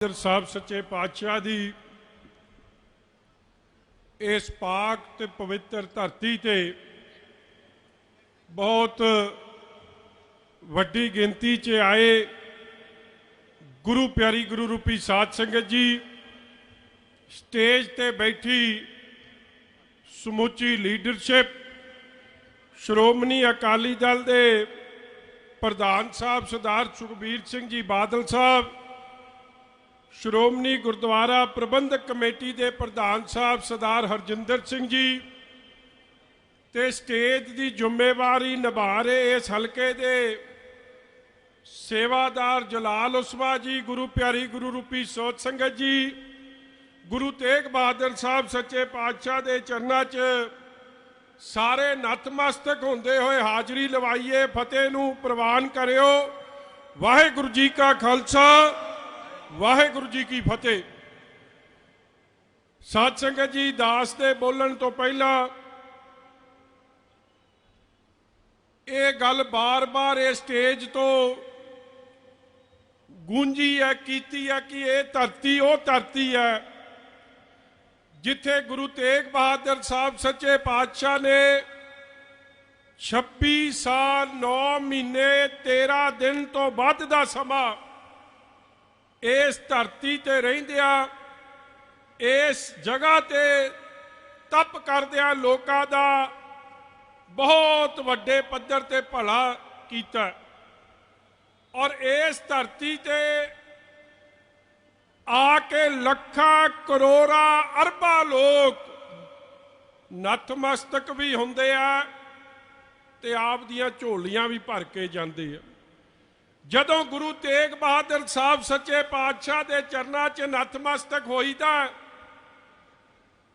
Sir ਸਾਹਿਬ ਸੱਚੇ ਪਾਤਸ਼ਾਹ ਦੀ ਇਸ ਪਾਕ ਤੇ ਪਵਿੱਤਰ ਧਰਤੀ ਤੇ ਬਹੁਤ ਵੱਡੀ ਗਿਣਤੀ 'ਚ ਆਏ ਗੁਰੂ ਪਿਆਰੀ ਗੁਰੂ ਰੂਪੀ ਸਾਧ ਸੰਗਤ ਜੀ, ਸਟੇਜ ਤੇ ਬੈਠੀ ਸਮੁੱਚੀ ਲੀਡਰਸ਼ਿਪ, ਸ਼੍ਰੋਮਣੀ ਅਕਾਲੀ ਦਲ ਦੇ ਪ੍ਰਧਾਨ ਸਾਹਿਬ ਸਰਦਾਰ ਸੁਖਬੀਰ ਸਿੰਘ ਜੀ ਬਾਦਲ ਸਾਹਿਬ ਸ਼੍ਰੋਮਣੀ ਗੁਰਦੁਆਰਾ ਪ੍ਰਬੰਧਕ ਕਮੇਟੀ ਦੇ ਪ੍ਰਧਾਨ ਸਾਹਿਬ ਸਰਦਾਰ ਹਰਜਿੰਦਰ ਸਿੰਘ ਜੀ ਤੇ ਸਟੇਜ ਦੀ ਜ਼ਿੰਮੇਵਾਰੀ ਨਿਭਾ ਰਹੇ ਇਸ ਹਲਕੇ ਦੇ ਸੇਵਾਦਾਰ ਜਲਾਲ ਉਸਮਾ ਜੀ, ਗੁਰੂ ਪਿਆਰੀ ਗੁਰੂ ਰੂਪੀ ਸੋਚ ਸੰਗਤ ਜੀ, ਗੁਰੂ ਤੇਗ ਬਹਾਦਰ ਸਾਹਿਬ ਸੱਚੇ ਪਾਤਸ਼ਾਹ ਦੇ ਚਰਨਾਂ 'ਚ ਸਾਰੇ ਨਤਮਸਤਕ ਹੁੰਦੇ ਹੋਏ ਹਾਜ਼ਰੀ ਲਵਾਈਏ, ਫਤਿਹ ਨੂੰ ਪ੍ਰਵਾਨ ਕਰਿਓ। ਵਾਹਿਗੁਰੂ ਜੀ ਕਾ ਖਾਲਸਾ ਵਾਹਿਗੁਰੂ ਜੀ ਕੀ ਫਤਿਹ। ਸਾਧ ਸੰਗਤ ਜੀ, ਦਾਸ ਦੇ ਬੋਲਣ ਤੋਂ ਪਹਿਲਾਂ ਇਹ ਗੱਲ ਬਾਰ-ਬਾਰ ਇਹ ਸਟੇਜ ਤੋਂ ਗੂੰਜੀ ਹੈ, ਕੀਤੀ ਹੈ ਕਿ ਇਹ ਧਰਤੀ ਉਹ ਧਰਤੀ ਹੈ ਜਿੱਥੇ ਗੁਰੂ ਤੇਗ ਬਹਾਦਰ ਸਾਹਿਬ ਸੱਚੇ ਪਾਤਸ਼ਾਹ ਨੇ 26 ਸਾਲ 9 ਮਹੀਨੇ 13 ਦਿਨ ਤੋਂ ਵੱਧ ਦਾ ਸਮਾਂ ਇਸ ਧਰਤੀ ਤੇ ਰਹਿੰਦਿਆਂ, ਇਸ ਜਗ੍ਹਾ ਤੇ ਤਪ ਕਰਦਿਆਂ ਲੋਕਾਂ ਦਾ ਬਹੁਤ ਵੱਡੇ ਪੱਧਰ ਤੇ ਭਲਾ ਕੀਤਾ। ਔਰ ਇਸ ਧਰਤੀ ਤੇ ਆ ਕੇ ਲੱਖਾਂ ਕਰੋੜਾਂ ਅਰਬਾਂ ਲੋਕ ਨਤਮਸਤਕ ਵੀ ਹੁੰਦੇ ਆ ਤੇ ਆਪ ਦੀਆਂ ਝੋਲੀਆਂ ਵੀ ਭਰ ਕੇ ਜਾਂਦੇ ਆ। ਜਦੋਂ ਗੁਰੂ ਤੇਗ ਬਹਾਦਰ ਸਾਹਿਬ ਸੱਚੇ ਪਾਤਸ਼ਾਹ ਦੇ ਚਰਨਾਂ 'ਚ ਨਤਮਸਤਕ ਹੋਈਦਾ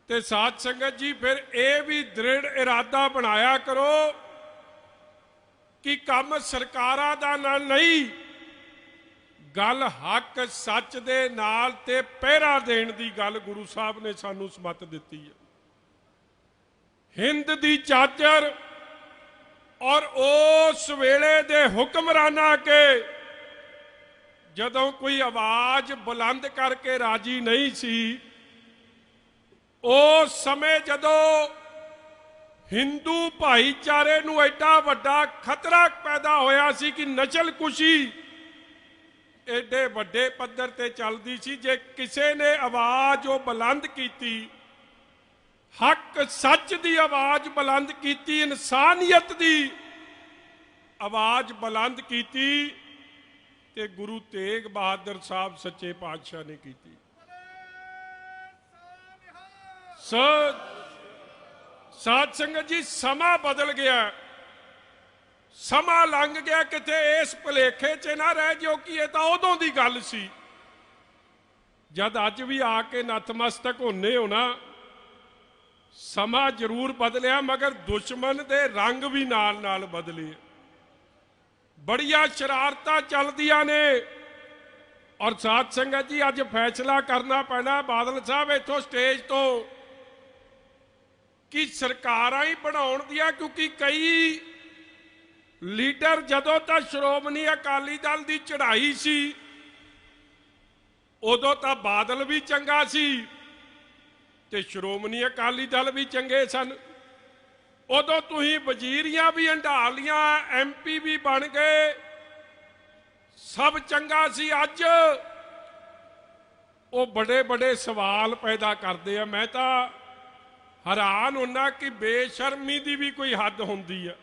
ਤੇ ਸਾਧ ਸੰਗਤ ਜੀ, ਫਿਰ ਇਹ ਵੀ ਦ੍ਰਿੜ ਇਰਾਦਾ ਬਣਾਇਆ ਕਰੋ ਕਿ ਕੰਮ ਸਰਕਾਰਾਂ ਦਾ ਨਾਲ ਨਹੀਂ, ਗੱਲ ਹੱਕ ਸੱਚ ਦੇ ਨਾਲ ਤੇ ਪਹਿਰਾ ਦੇਣ ਦੀ ਗੱਲ ਗੁਰੂ ਸਾਹਿਬ ਨੇ ਸਾਨੂੰ ਸਮਤ ਦਿੱਤੀ ਹੈ। ਹਿੰਦ ਦੀ ਚਾਦਰ ਔਰ ਉਸ ਵੇਲੇ ਦੇ ਹੁਕਮਰਾਨਾਂ ਕੇ ਜਦੋਂ ਕੋਈ ਆਵਾਜ਼ ਬੁਲੰਦ ਕਰਕੇ ਰਾਜੀ ਨਹੀਂ ਸੀ, ਉਸ ਸਮੇਂ ਜਦੋਂ ਹਿੰਦੂ ਭਾਈਚਾਰੇ ਨੂੰ ਐਡਾ ਵੱਡਾ ਖਤਰਾ ਪੈਦਾ ਹੋਇਆ ਸੀ ਕਿ ਨਸਲ ਕੁਸ਼ੀ ਐਡੇ ਵੱਡੇ ਪੱਧਰ ਤੇ ਚੱਲਦੀ ਸੀ, ਜੇ ਕਿਸੇ ਨੇ ਆਵਾਜ਼ ਉਹ ਬੁਲੰਦ ਕੀਤੀ ਹੱਕ ਸੱਚ ਦੀ ਆਵਾਜ਼ ਬੁਲੰਦ ਕੀਤੀ, ਇਨਸਾਨੀਅਤ ਦੀ ਆਵਾਜ਼ ਬੁਲੰਦ ਕੀਤੀ ਤੇ ਗੁਰੂ ਤੇਗ ਬਹਾਦਰ ਸਾਹਿਬ ਸੱਚੇ ਪਾਤਸ਼ਾਹ ਨੇ ਕੀਤੀ। ਸਤ ਸਾਧ ਸੰਗਤ ਜੀ, ਸਮਾਂ ਬਦਲ ਗਿਆ। ਸਮਾਂ ਲੰਘ ਗਿਆ, ਕਿਤੇ ਇਸ ਭਲੇਖੇ 'ਚ ਨਾ ਰਹਿ ਜਿਓ ਕਿ ਇਹ ਤਾਂ ਉਦੋਂ ਦੀ ਗੱਲ ਸੀ। ਜਦ ਅੱਜ ਵੀ ਆ ਕੇ ਨਤਮਸਤਕ ਹੁੰਨੇ ਹੋ ਨਾ ਸਮਾਂ ਜ਼ਰੂਰ ਬਦਲਿਆ, ਮਗਰ ਦੁਸ਼ਮਣ ਦੇ ਰੰਗ ਵੀ ਨਾਲ ਨਾਲ ਬਦਲੇ। ਬੜੀਆਂ ਸ਼ਰਾਰਤਾਂ ਚੱਲਦੀਆਂ ਨੇ। ਔਰ ਸਾਧ ਸੰਗਤ ਜੀ, ਅੱਜ ਫੈਸਲਾ ਕਰਨਾ ਪੈਣਾ। ਬਾਦਲ ਸਾਹਿਬ ਇੱਥੋਂ ਸਟੇਜ ਤੋਂ ਕਿ ਸਰਕਾਰਾਂ ਹੀ ਬਣਾਉਣ ਦੀਆਂ, ਕਿਉਂਕਿ ਕਈ ਲੀਡਰ ਜਦੋਂ ਤਾਂ ਸ਼੍ਰੋਮਣੀ ਅਕਾਲੀ ਦਲ ਦੀ ਚੜ੍ਹਾਈ ਸੀ, ਉਦੋਂ ਤਾਂ ਬਾਦਲ ਵੀ ਚੰਗਾ ਸੀ। ਤੇ ਸ਼੍ਰੋਮਣੀ ਅਕਾਲੀ ਦਲ ਵੀ ਚੰਗੇ ਸਨ। ਉਦੋਂ ਤੁਸੀਂ ਵਜ਼ੀਰੀਆਂ ਵੀ ਹੰਢਾ ਲੀਆਂ ਐਮਪੀ ਵੀ ਬਣ ਗਏ। ਸਭ ਚੰਗਾ ਸੀ ਅੱਜ। ਉਹ ਬੜੇ ਬੜੇ ਸਵਾਲ ਪੈਦਾ ਕਰਦੇ ਆ। ਮੈਂ ਤਾਂ ਹੈਰਾਨ ਹੁੰਨਾ ਕਿ ਬੇਸ਼ਰਮੀ ਦੀ ਵੀ ਕੋਈ ਹੱਦ ਹੁੰਦੀ ਆ।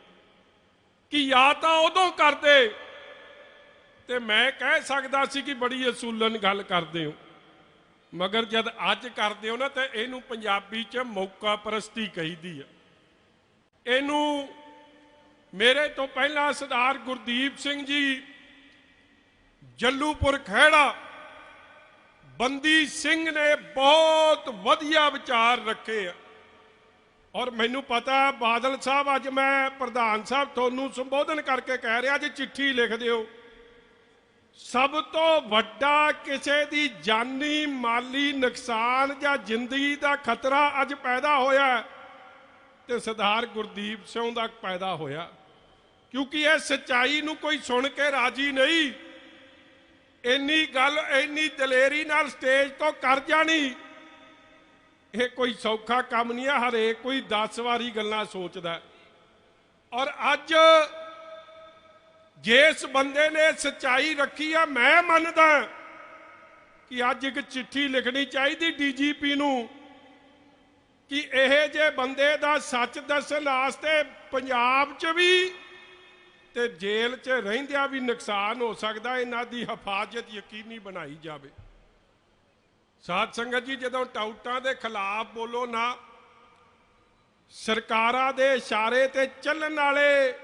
ਕਿ ਜਾਂ ਤਾਂ ਉਦੋਂ ਕਰਦੇ। ਤੇ ਮੈਂ ਕਹਿ ਸਕਦਾ ਸੀ ਕਿ ਬੜੀ ਅਸੂਲਨ ਗੱਲ ਕਰਦੇ ਹੋ। ਮਗਰ ਜਦ ਅੱਜ ਕਰਦੇ ਹੋ ਨਾ ਤਾਂ ਇਹਨੂੰ ਪੰਜਾਬੀ 'ਚ ਮੌਕਾ ਪ੍ਰਸਤੀ ਕਹੀਦੀ ਹੈ ਇਹਨੂੰ ਮੇਰੇ ਤੋਂ ਪਹਿਲਾਂ ਸਰਦਾਰ ਗੁਰਦੀਪ ਸਿੰਘ ਜੀ, ਜੱਲੂਪੁਰ ਖਹਿੜਾ, ਬੰਦੀ ਸਿੰਘ ਨੇ ਬਹੁਤ ਵਧੀਆ ਵਿਚਾਰ ਰੱਖੇ ਆ। ਔਰ ਮੈਨੂੰ ਪਤਾ ਬਾਦਲ ਸਾਹਿਬ, ਅੱਜ ਮੈਂ ਪ੍ਰਧਾਨ ਸਾਹਿਬ ਤੁਹਾਨੂੰ ਸੰਬੋਧਨ ਕਰਕੇ ਕਹਿ ਰਿਹਾ ਜੇ ਚਿੱਠੀ ਲਿਖ ਦਿਓ। ਸਭ ਤੋਂ ਵੱਡਾ ਕਿਸੇ ਦੀ ਜਾਨੀ ਮਾਲੀ ਨੁਕਸਾਨ ਜਾਂ ਜ਼ਿੰਦਗੀ ਦਾ ਖਤਰਾ ਅੱਜ ਪੈਦਾ ਹੋਇਆ ਤੇ ਸਰਦਾਰ ਗੁਰਦੀਪ ਸਿੰਘ ਦਾ ਪੈਦਾ ਹੋਇਆ। ਕਿਉਂਕਿ ਇਹ ਸਚਾਈ ਨੂੰ ਕੋਈ ਸੁਣ ਕੇ ਰਾਜੀ ਨਹੀਂ। ਇੰਨੀ ਗੱਲ, ਇੰਨੀ ਦਲੇਰੀ ਨਾਲ ਸਟੇਜ ਤੋਂ ਕਰ ਜਾਣੀ। ਇਹ ਕੋਈ ਸੌਖਾ ਕੰਮ ਨਹੀਂ ਹੈ, ਹਰੇਕ ਕੋਈ 10 ਵਾਰੀ ਗੱਲਾਂ ਸੋਚਦਾ ਔਰ ਅੱਜ ਜਿਸ ਬੰਦੇ ਨੇ ਸਚਾਈ ਰੱਖੀ ਆ, ਮੈਂ ਮੰਨਦਾ ਕਿ ਅੱਜ ਇੱਕ ਚਿੱਠੀ ਲਿਖਣੀ ਚਾਹੀਦੀ ਡੀਜੀਪੀ ਨੂੰ ਕਿ ਇਹ ਜੇ ਬੰਦੇ ਦਾ ਸੱਚ ਦੱਸਣ ਵਾਸਤੇ ਪੰਜਾਬ 'ਚ ਵੀ ਤੇ ਜੇਲ੍ਹ 'ਚ ਰਹਿੰਦਿਆਂ ਵੀ ਨੁਕਸਾਨ ਹੋ ਸਕਦਾ, ਇਹਨਾਂ ਦੀ ਹਿਫਾਜ਼ਤ ਯਕੀਨੀ ਬਣਾਈ ਜਾਵੇ। ਸਾਧ ਸੰਗਤ ਜੀ, ਜਦੋਂ ਟਾਊਟਾਂ ਦੇ ਖਿਲਾਫ ਬੋਲੋ ਨਾ, ਸਰਕਾਰਾਂ ਦੇ ਇਸ਼ਾਰੇ ਤੇ ਚੱਲਣ ਵਾਲੇ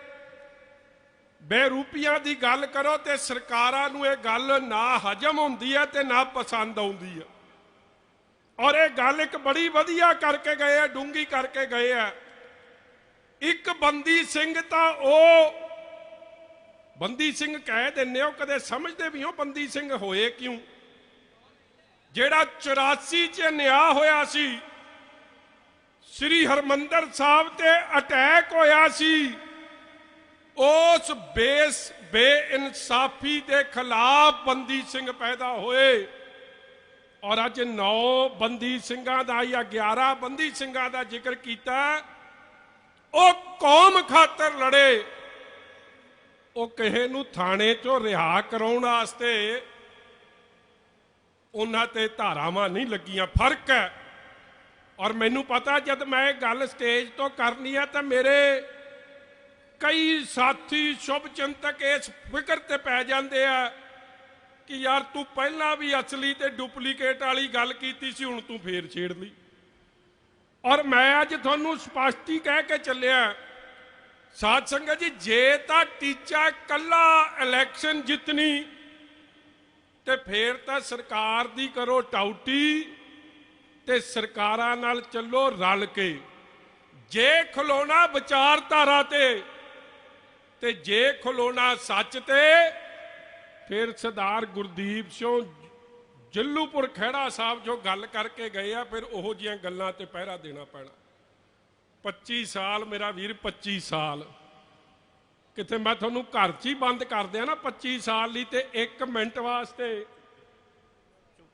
ਬੇਰੂਪੀਆਂ ਦੀ ਗੱਲ ਕਰੋ ਤੇ ਸਰਕਾਰਾਂ ਨੂੰ ਇਹ ਗੱਲ ਨਾ ਹਜਮ ਹੁੰਦੀ ਹੈ ਤੇ ਨਾ ਪਸੰਦ ਆਉਂਦੀ ਹੈ। ਔਰ ਇਹ ਗੱਲ ਇੱਕ ਬੜੀ ਵਧੀਆ ਕਰਕੇ ਗਏ ਆ ਡੂੰਗੀ ਕਰਕੇ ਗਏ ਆ ਇੱਕ ਬੰਦੀ ਸਿੰਘ ਤਾਂ ਉਹ, ਬੰਦੀ ਸਿੰਘ ਕਹਿ ਦਿੰਨੇ ਹੋ, ਕਦੇ ਸਮਝਦੇ ਵੀ ਹੋ ਬੰਦੀ ਸਿੰਘ ਹੋਏ ਕਿਉਂ? ਜਿਹੜਾ 84 ਚ ਨਿਆ ਹੋਇਆ ਸੀ, ਸ੍ਰੀ ਹਰਮੰਦਰ ਸਾਹਿਬ ਤੇ ਅਟੈਕ ਹੋਇਆ ਸੀ ਉਸ ਬੇਸ ਬੇਇਨਸਾਫੀ ਦੇ ਖਿਲਾਫ ਬੰਦੀ ਸਿੰਘ ਪੈਦਾ ਹੋਏ। ਔਰ ਅੱਜ 9 ਬੰਦੀ ਸਿੰਘਾਂ ਦਾ ਜਾਂ 11 ਬੰਦੀ ਸਿੰਘਾਂ ਦਾ ਜ਼ਿਕਰ ਕੀਤਾ, ਉਹ ਕੌਮ ਖਾਤਰ ਲੜੇ। ਉਹ ਕਿਸੇ ਨੂੰ ਥਾਣੇ ਚੋਂ ਰਿਹਾ ਕਰਾਉਣ ਵਾਸਤੇ ਉਹਨਾਂ ਤੇ ਧਾਰਾਵਾਂ ਨਹੀਂ ਲੱਗੀਆਂ। ਫ਼ਰਕ ਹੈ। ਔਰ ਮੈਨੂੰ ਪਤਾ, ਜਦ ਮੈਂ ਗੱਲ ਸਟੇਜ ਤੋਂ ਕਰਨੀ ਹੈ, ਤਾਂ ਮੇਰੇ ਕਈ ਸਾਥੀ ਸ਼ੁਭ ਚਿੰਤਕ ਇਸ ਫਿਕਰ ਤੇ ਪੈ ਜਾਂਦੇ ਆ ਕਿ ਯਾਰ ਤੂੰ ਪਹਿਲਾਂ ਵੀ ਅਸਲੀ ਤੇ ਡੁਪਲੀਕੇਟ ਵਾਲੀ ਗੱਲ ਕੀਤੀ ਸੀ, ਹੁਣ ਤੂੰ ਫੇਰ ਛੇੜ ਲਈ। ਔਰ ਮੈਂ ਅੱਜ ਤੁਹਾਨੂੰ ਸਪਸ਼ਟੀ ਕਹਿ ਕੇ ਚੱਲਿਆ, ਸਾਧ ਸੰਗਤ ਜੀ, ਜੇ ਤਾਂ ਟੀਚਾ ਕੱਲਾ ਇਲੈਕਸ਼ਨ ਜਿੱਤਣੀ, ਤੇ ਫੇਰ ਤਾਂ ਸਰਕਾਰ ਦੀ ਕਰੋ ਟਾਊਟੀ ਤੇ ਸਰਕਾਰਾਂ ਨਾਲ ਚੱਲੋ ਰਲ ਕੇ। ਜੇ ਖਲੋਣਾ ਵਿਚਾਰਧਾਰਾ ਤੇ ਤੇ ਜੇ ਖਲੋਣਾ ਸੱਚ ਤੇ, ਫਿਰ ਸਰਦਾਰ ਗੁਰਦੀਪ ਸਿੰਘ ਜੱਲੂਪੁਰ ਖਹਿੜਾ ਸਾਹਿਬ ਜੋ ਗੱਲ ਕਰਕੇ ਗਏ ਆ, ਫਿਰ ਉਹੋ ਜੀਆਂ ਗੱਲਾਂ ਤੇ ਪਹਿਰਾ ਦੇਣਾ ਪੈਣਾ। 25 ਸਾਲ, ਮੇਰਾ ਵੀਰ 25 ਸਾਲ। ਕਿਤੇ ਮੈਂ ਤੁਹਾਨੂੰ ਘਰ 'ਚ ਹੀ ਬੰਦ ਕਰ ਦਿਆਂ ਨਾ 25 ਸਾਲ ਲਈ ਤੇ 1 ਮਿੰਟ ਵਾਸਤੇ।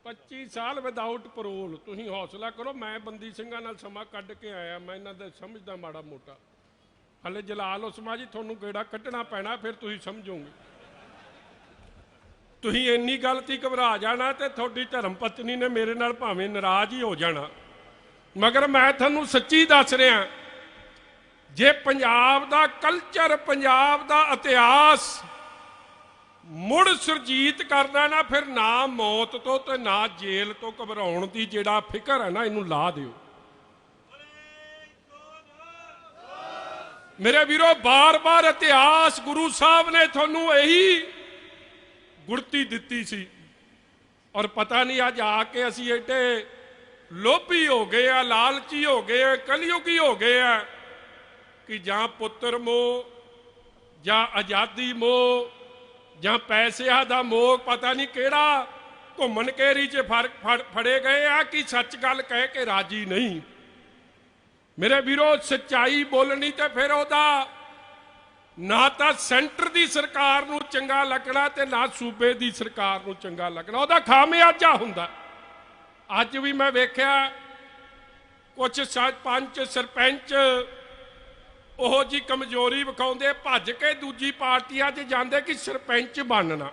25 ਸਾਲ ਵਿਦਆਊਟ ਪਰੋਲ ਤੁਸੀਂ ਹੌਸਲਾ ਕਰੋ, ਮੈਂ ਬੰਦੀ ਸਿੰਘਾਂ ਨਾਲ ਸਮਾਂ ਕੱਢ ਕੇ ਆਇਆ, ਮੈਂ ਇਹਨਾਂ ਦਾ ਸਮਝਦਾ ਮਾੜਾ ਮੋਟਾ। ਹਲੇ ਜਲਾਲ ਉਸਮਾ ਜੀ, ਤੁਹਾਨੂੰ ਕਿਹੜਾ ਕੱਢਣਾ ਪੈਣਾ, ਫਿਰ ਤੁਸੀਂ ਸਮਝੋਗੇ। ਤੁਸੀਂ ਇੰਨੀ ਗੱਲ ਤੀ ਘਬਰਾ ਜਾਣਾ ਤੇ ਤੁਹਾਡੀ ਧਰਮ ਪਤਨੀ ਨੇ ਮੇਰੇ ਨਾਲ ਭਾਵੇਂ ਨਾਰਾਜ਼ ਹੀ ਹੋ ਜਾਣਾ। ਮਗਰ ਮੈਂ ਤੁਹਾਨੂੰ ਸੱਚੀ ਦੱਸ ਰਿਹਾ, ਜੇ ਪੰਜਾਬ ਦਾ ਕਲਚਰ ਪੰਜਾਬ ਦਾ ਇਤਿਹਾਸ ਮੁੜ ਸੁਰਜੀਤ ਕਰਦਾ ਨਾ, ਫਿਰ ਨਾ ਮੌਤ ਤੋਂ ਤੇ ਨਾ ਜੇਲ੍ਹ ਤੋਂ ਘਬਰਾਉਣ ਦੀ ਜਿਹੜਾ ਫਿਕਰ ਹੈ ਨਾ, ਇਹਨੂੰ ਲਾ ਦਿਓ। ਮੇਰੇ ਵੀਰੋ, ਬਾਰ-ਬਾਰ ਇਤਿਹਾਸ ਗੁਰੂ ਸਾਹਿਬ ਨੇ ਤੁਹਾਨੂੰ ਇਹੀ ਗੁੜਤੀ ਦਿੱਤੀ ਸੀ। ਔਰ ਪਤਾ ਨਹੀਂ ਅੱਜ ਆ ਕੇ ਅਸੀਂ ਏਡੇ ਲੋਭੀ ਹੋ ਗਏ ਆ, ਲਾਲਚੀ ਹੋ ਗਏ ਆ, ਕਲਯੁਗੀ ਹੋ ਗਏ ਆ ਕਿ ਜਾਂ ਪੁੱਤਰ ਮੋਹ, ਜਾਂ ਆਜ਼ਾਦੀ ਮੋਹ, ਜਾਂ ਪੈਸਿਆਂ ਦਾ ਮੋਹ, ਪਤਾ ਨਹੀਂ ਕਿਹੜਾ ਘੁੰਮਣ ਕੇਰੀ 'ਚ ਫ਼ਰਕ ਫੜ- ਫੜੇ ਗਏ ਆ ਕਿ ਸੱਚ ਗੱਲ ਕਹਿ ਕੇ ਰਾਜੀ ਨਹੀਂ। ਮੇਰੇ ਵੀਰੋ, ਸੱਚਾਈ ਬੋਲਣੀ ਤੇ ਫਿਰ ਉਹਦਾ ਨਾ ਤਾਂ ਸੈਂਟਰ ਦੀ ਸਰਕਾਰ ਨੂੰ ਚੰਗਾ ਲੱਗਣਾ ਤੇ ਨਾ ਸੂਬੇ ਦੀ ਸਰਕਾਰ ਨੂੰ ਚੰਗਾ ਲੱਗਣਾ। ਉਹਦਾ ਖਾਮਿਆਜਾ ਹੁੰਦਾ। ਅੱਜ ਵੀ ਮੈਂ ਵੇਖਿਆ ਕੁਝ ਸਰਪੰਚ ਸਰਪੰਚ ਉਹ ਜੀ ਕਮਜ਼ੋਰੀ ਵਿਖਾਉਂਦੇ, ਭੱਜ ਕੇ ਦੂਜੀ ਪਾਰਟੀਆਂ 'ਚ ਜਾਂਦੇ ਕਿ ਸਰਪੰਚ ਬਣਨਾ।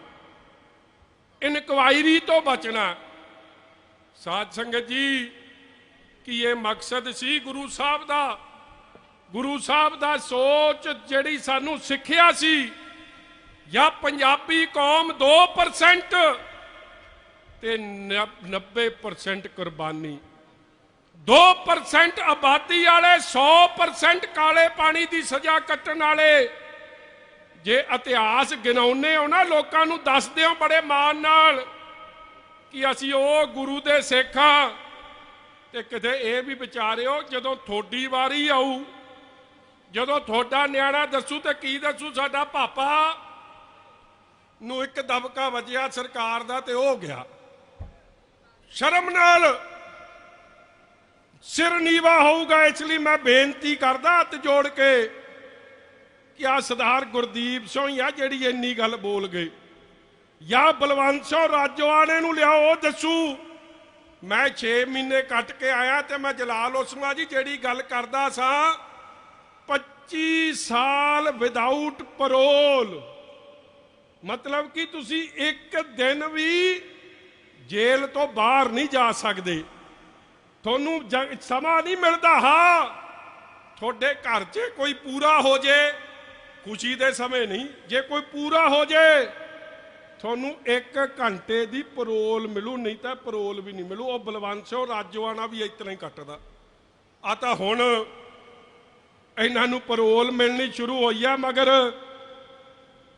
ਇਨਕੁਆਇਰੀ ਤੋਂ ਬਚਣਾ। ਸਾਧ ਸੰਗਤ ਜੀ ਕਿ ਇਹ ਮਕਸਦ ਸੀ ਗੁਰੂ ਸਾਹਿਬ ਦਾ। ਗੁਰੂ ਸਾਹਿਬ ਦਾ ਸੋਚ ਜਿਹੜੀ ਸਾਨੂੰ ਸਿੱਖਿਆ ਸੀ, ਜਾਂ ਪੰਜਾਬੀ ਕੌਮ 2% ਤੇ 90% ਕੁਰਬਾਨੀ। 2% ਆਬਾਦੀ ਵਾਲੇ 100% ਕਾਲੇ ਪਾਣੀ ਦੀ ਸਜ਼ਾ ਕੱਟਣ ਵਾਲੇ। ਜੇ ਇਤਿਹਾਸ ਗਿਣਾਉਨੇ ਹੋ ਨਾ, ਲੋਕਾਂ ਨੂੰ ਦੱਸਦੇ ਹੋ ਬੜੇ ਮਾਣ ਨਾਲ ਕਿ ਅਸੀਂ ਉਹ ਗੁਰੂ ਦੇ ਸਿੱਖਾਂ ਤੇ ਕਿਤੇ ਇਹ ਵੀ ਵਿਚਾਰਿਓ, ਜਦੋਂ ਥੋੜੀ ਵਾਰੀ ਆਊ, ਜਦੋਂ ਤੁਹਾਡਾ ਨਿਆਣਾ ਦੱਸੂ ਤੇ ਕੀ ਦੱਸੂ ਸਾਡਾ ਪਾਪਾ, ਨੂੰ ਇੱਕ ਦਬਕਾ ਵੱਜਿਆ ਸਰਕਾਰ ਦਾ ਤੇ ਉਹ ਗਿਆ। ਸ਼ਰਮ ਨਾਲ ਸਿਰ ਨੀਵਾ ਹੋਊਗਾ, ਇਸ ਲਈ ਮੈਂ ਬੇਨਤੀ ਕਰਦਾ ਹੱਥ ਜੋੜ ਕੇ ਕਿ ਆ ਸਰਦਾਰ ਗੁਰਦੀਪ ਸਿੰਘ ਆ ਜਿਹੜੀ ਇੰਨੀ ਗੱਲ ਬੋਲ ਗਏ। ਜਾਂ ਬਲਵੰਤ ਸਿੰਘ ਰਾਜੋਆਣੇ ਨੂੰ ਲਿਆਓ, ਉਹ ਦੱਸੂ। ਮੈਂ 6 ਮਹੀਨੇ ਕੱਟ ਕੇ ਆਇਆ ਤੇ ਮੈਂ ਜਲਾਲ ਉਸਮਾ ਜੀ ਜਿਹੜੀ ਗੱਲ ਕਰਦਾ ਸਾਂ 25 ਸਾਲ ਵਿਦਆਊਟ ਪਰੋਲ ਮਤਲਬ ਕਿ ਤੁਸੀਂ ਇੱਕ ਦਿਨ ਵੀ ਜੇਲ੍ਹ ਤੋਂ ਬਾਹਰ ਨਹੀਂ ਜਾ ਸਕਦੇ। ਤੁਹਾਨੂੰ ਸਮਾਂ ਨਹੀਂ ਮਿਲਦਾ, ਹਾਂ। ਤੁਹਾਡੇ ਘਰ 'ਚ ਕੋਈ ਪੂਰਾ ਹੋ ਜੇ, ਖੁਸ਼ੀ ਦੇ ਸਮੇਂ ਨਹੀਂ, ਜੇ ਕੋਈ ਪੂਰਾ ਹੋ ਜੇ ਤੁਹਾਨੂੰ 1 ਘੰਟੇ ਦੀ ਪਰੋਲ ਮਿਲੂ, ਨਹੀਂ ਤਾਂ ਪਰੋਲ ਵੀ ਨਹੀਂ ਮਿਲੂ। ਉਹ ਬਲਵੰਤ ਸਿੰਘ ਰਾਜੋਆਣਾ ਵੀ ਇਸ ਤਰ੍ਹਾਂ ਹੀ ਕੱਟਦਾ। ਆ ਤਾਂ ਹੁਣ ਇਹਨਾਂ ਨੂੰ ਪਰੋਲ ਮਿਲਣੀ ਸ਼ੁਰੂ ਹੋਈ ਆ, ਮਗਰ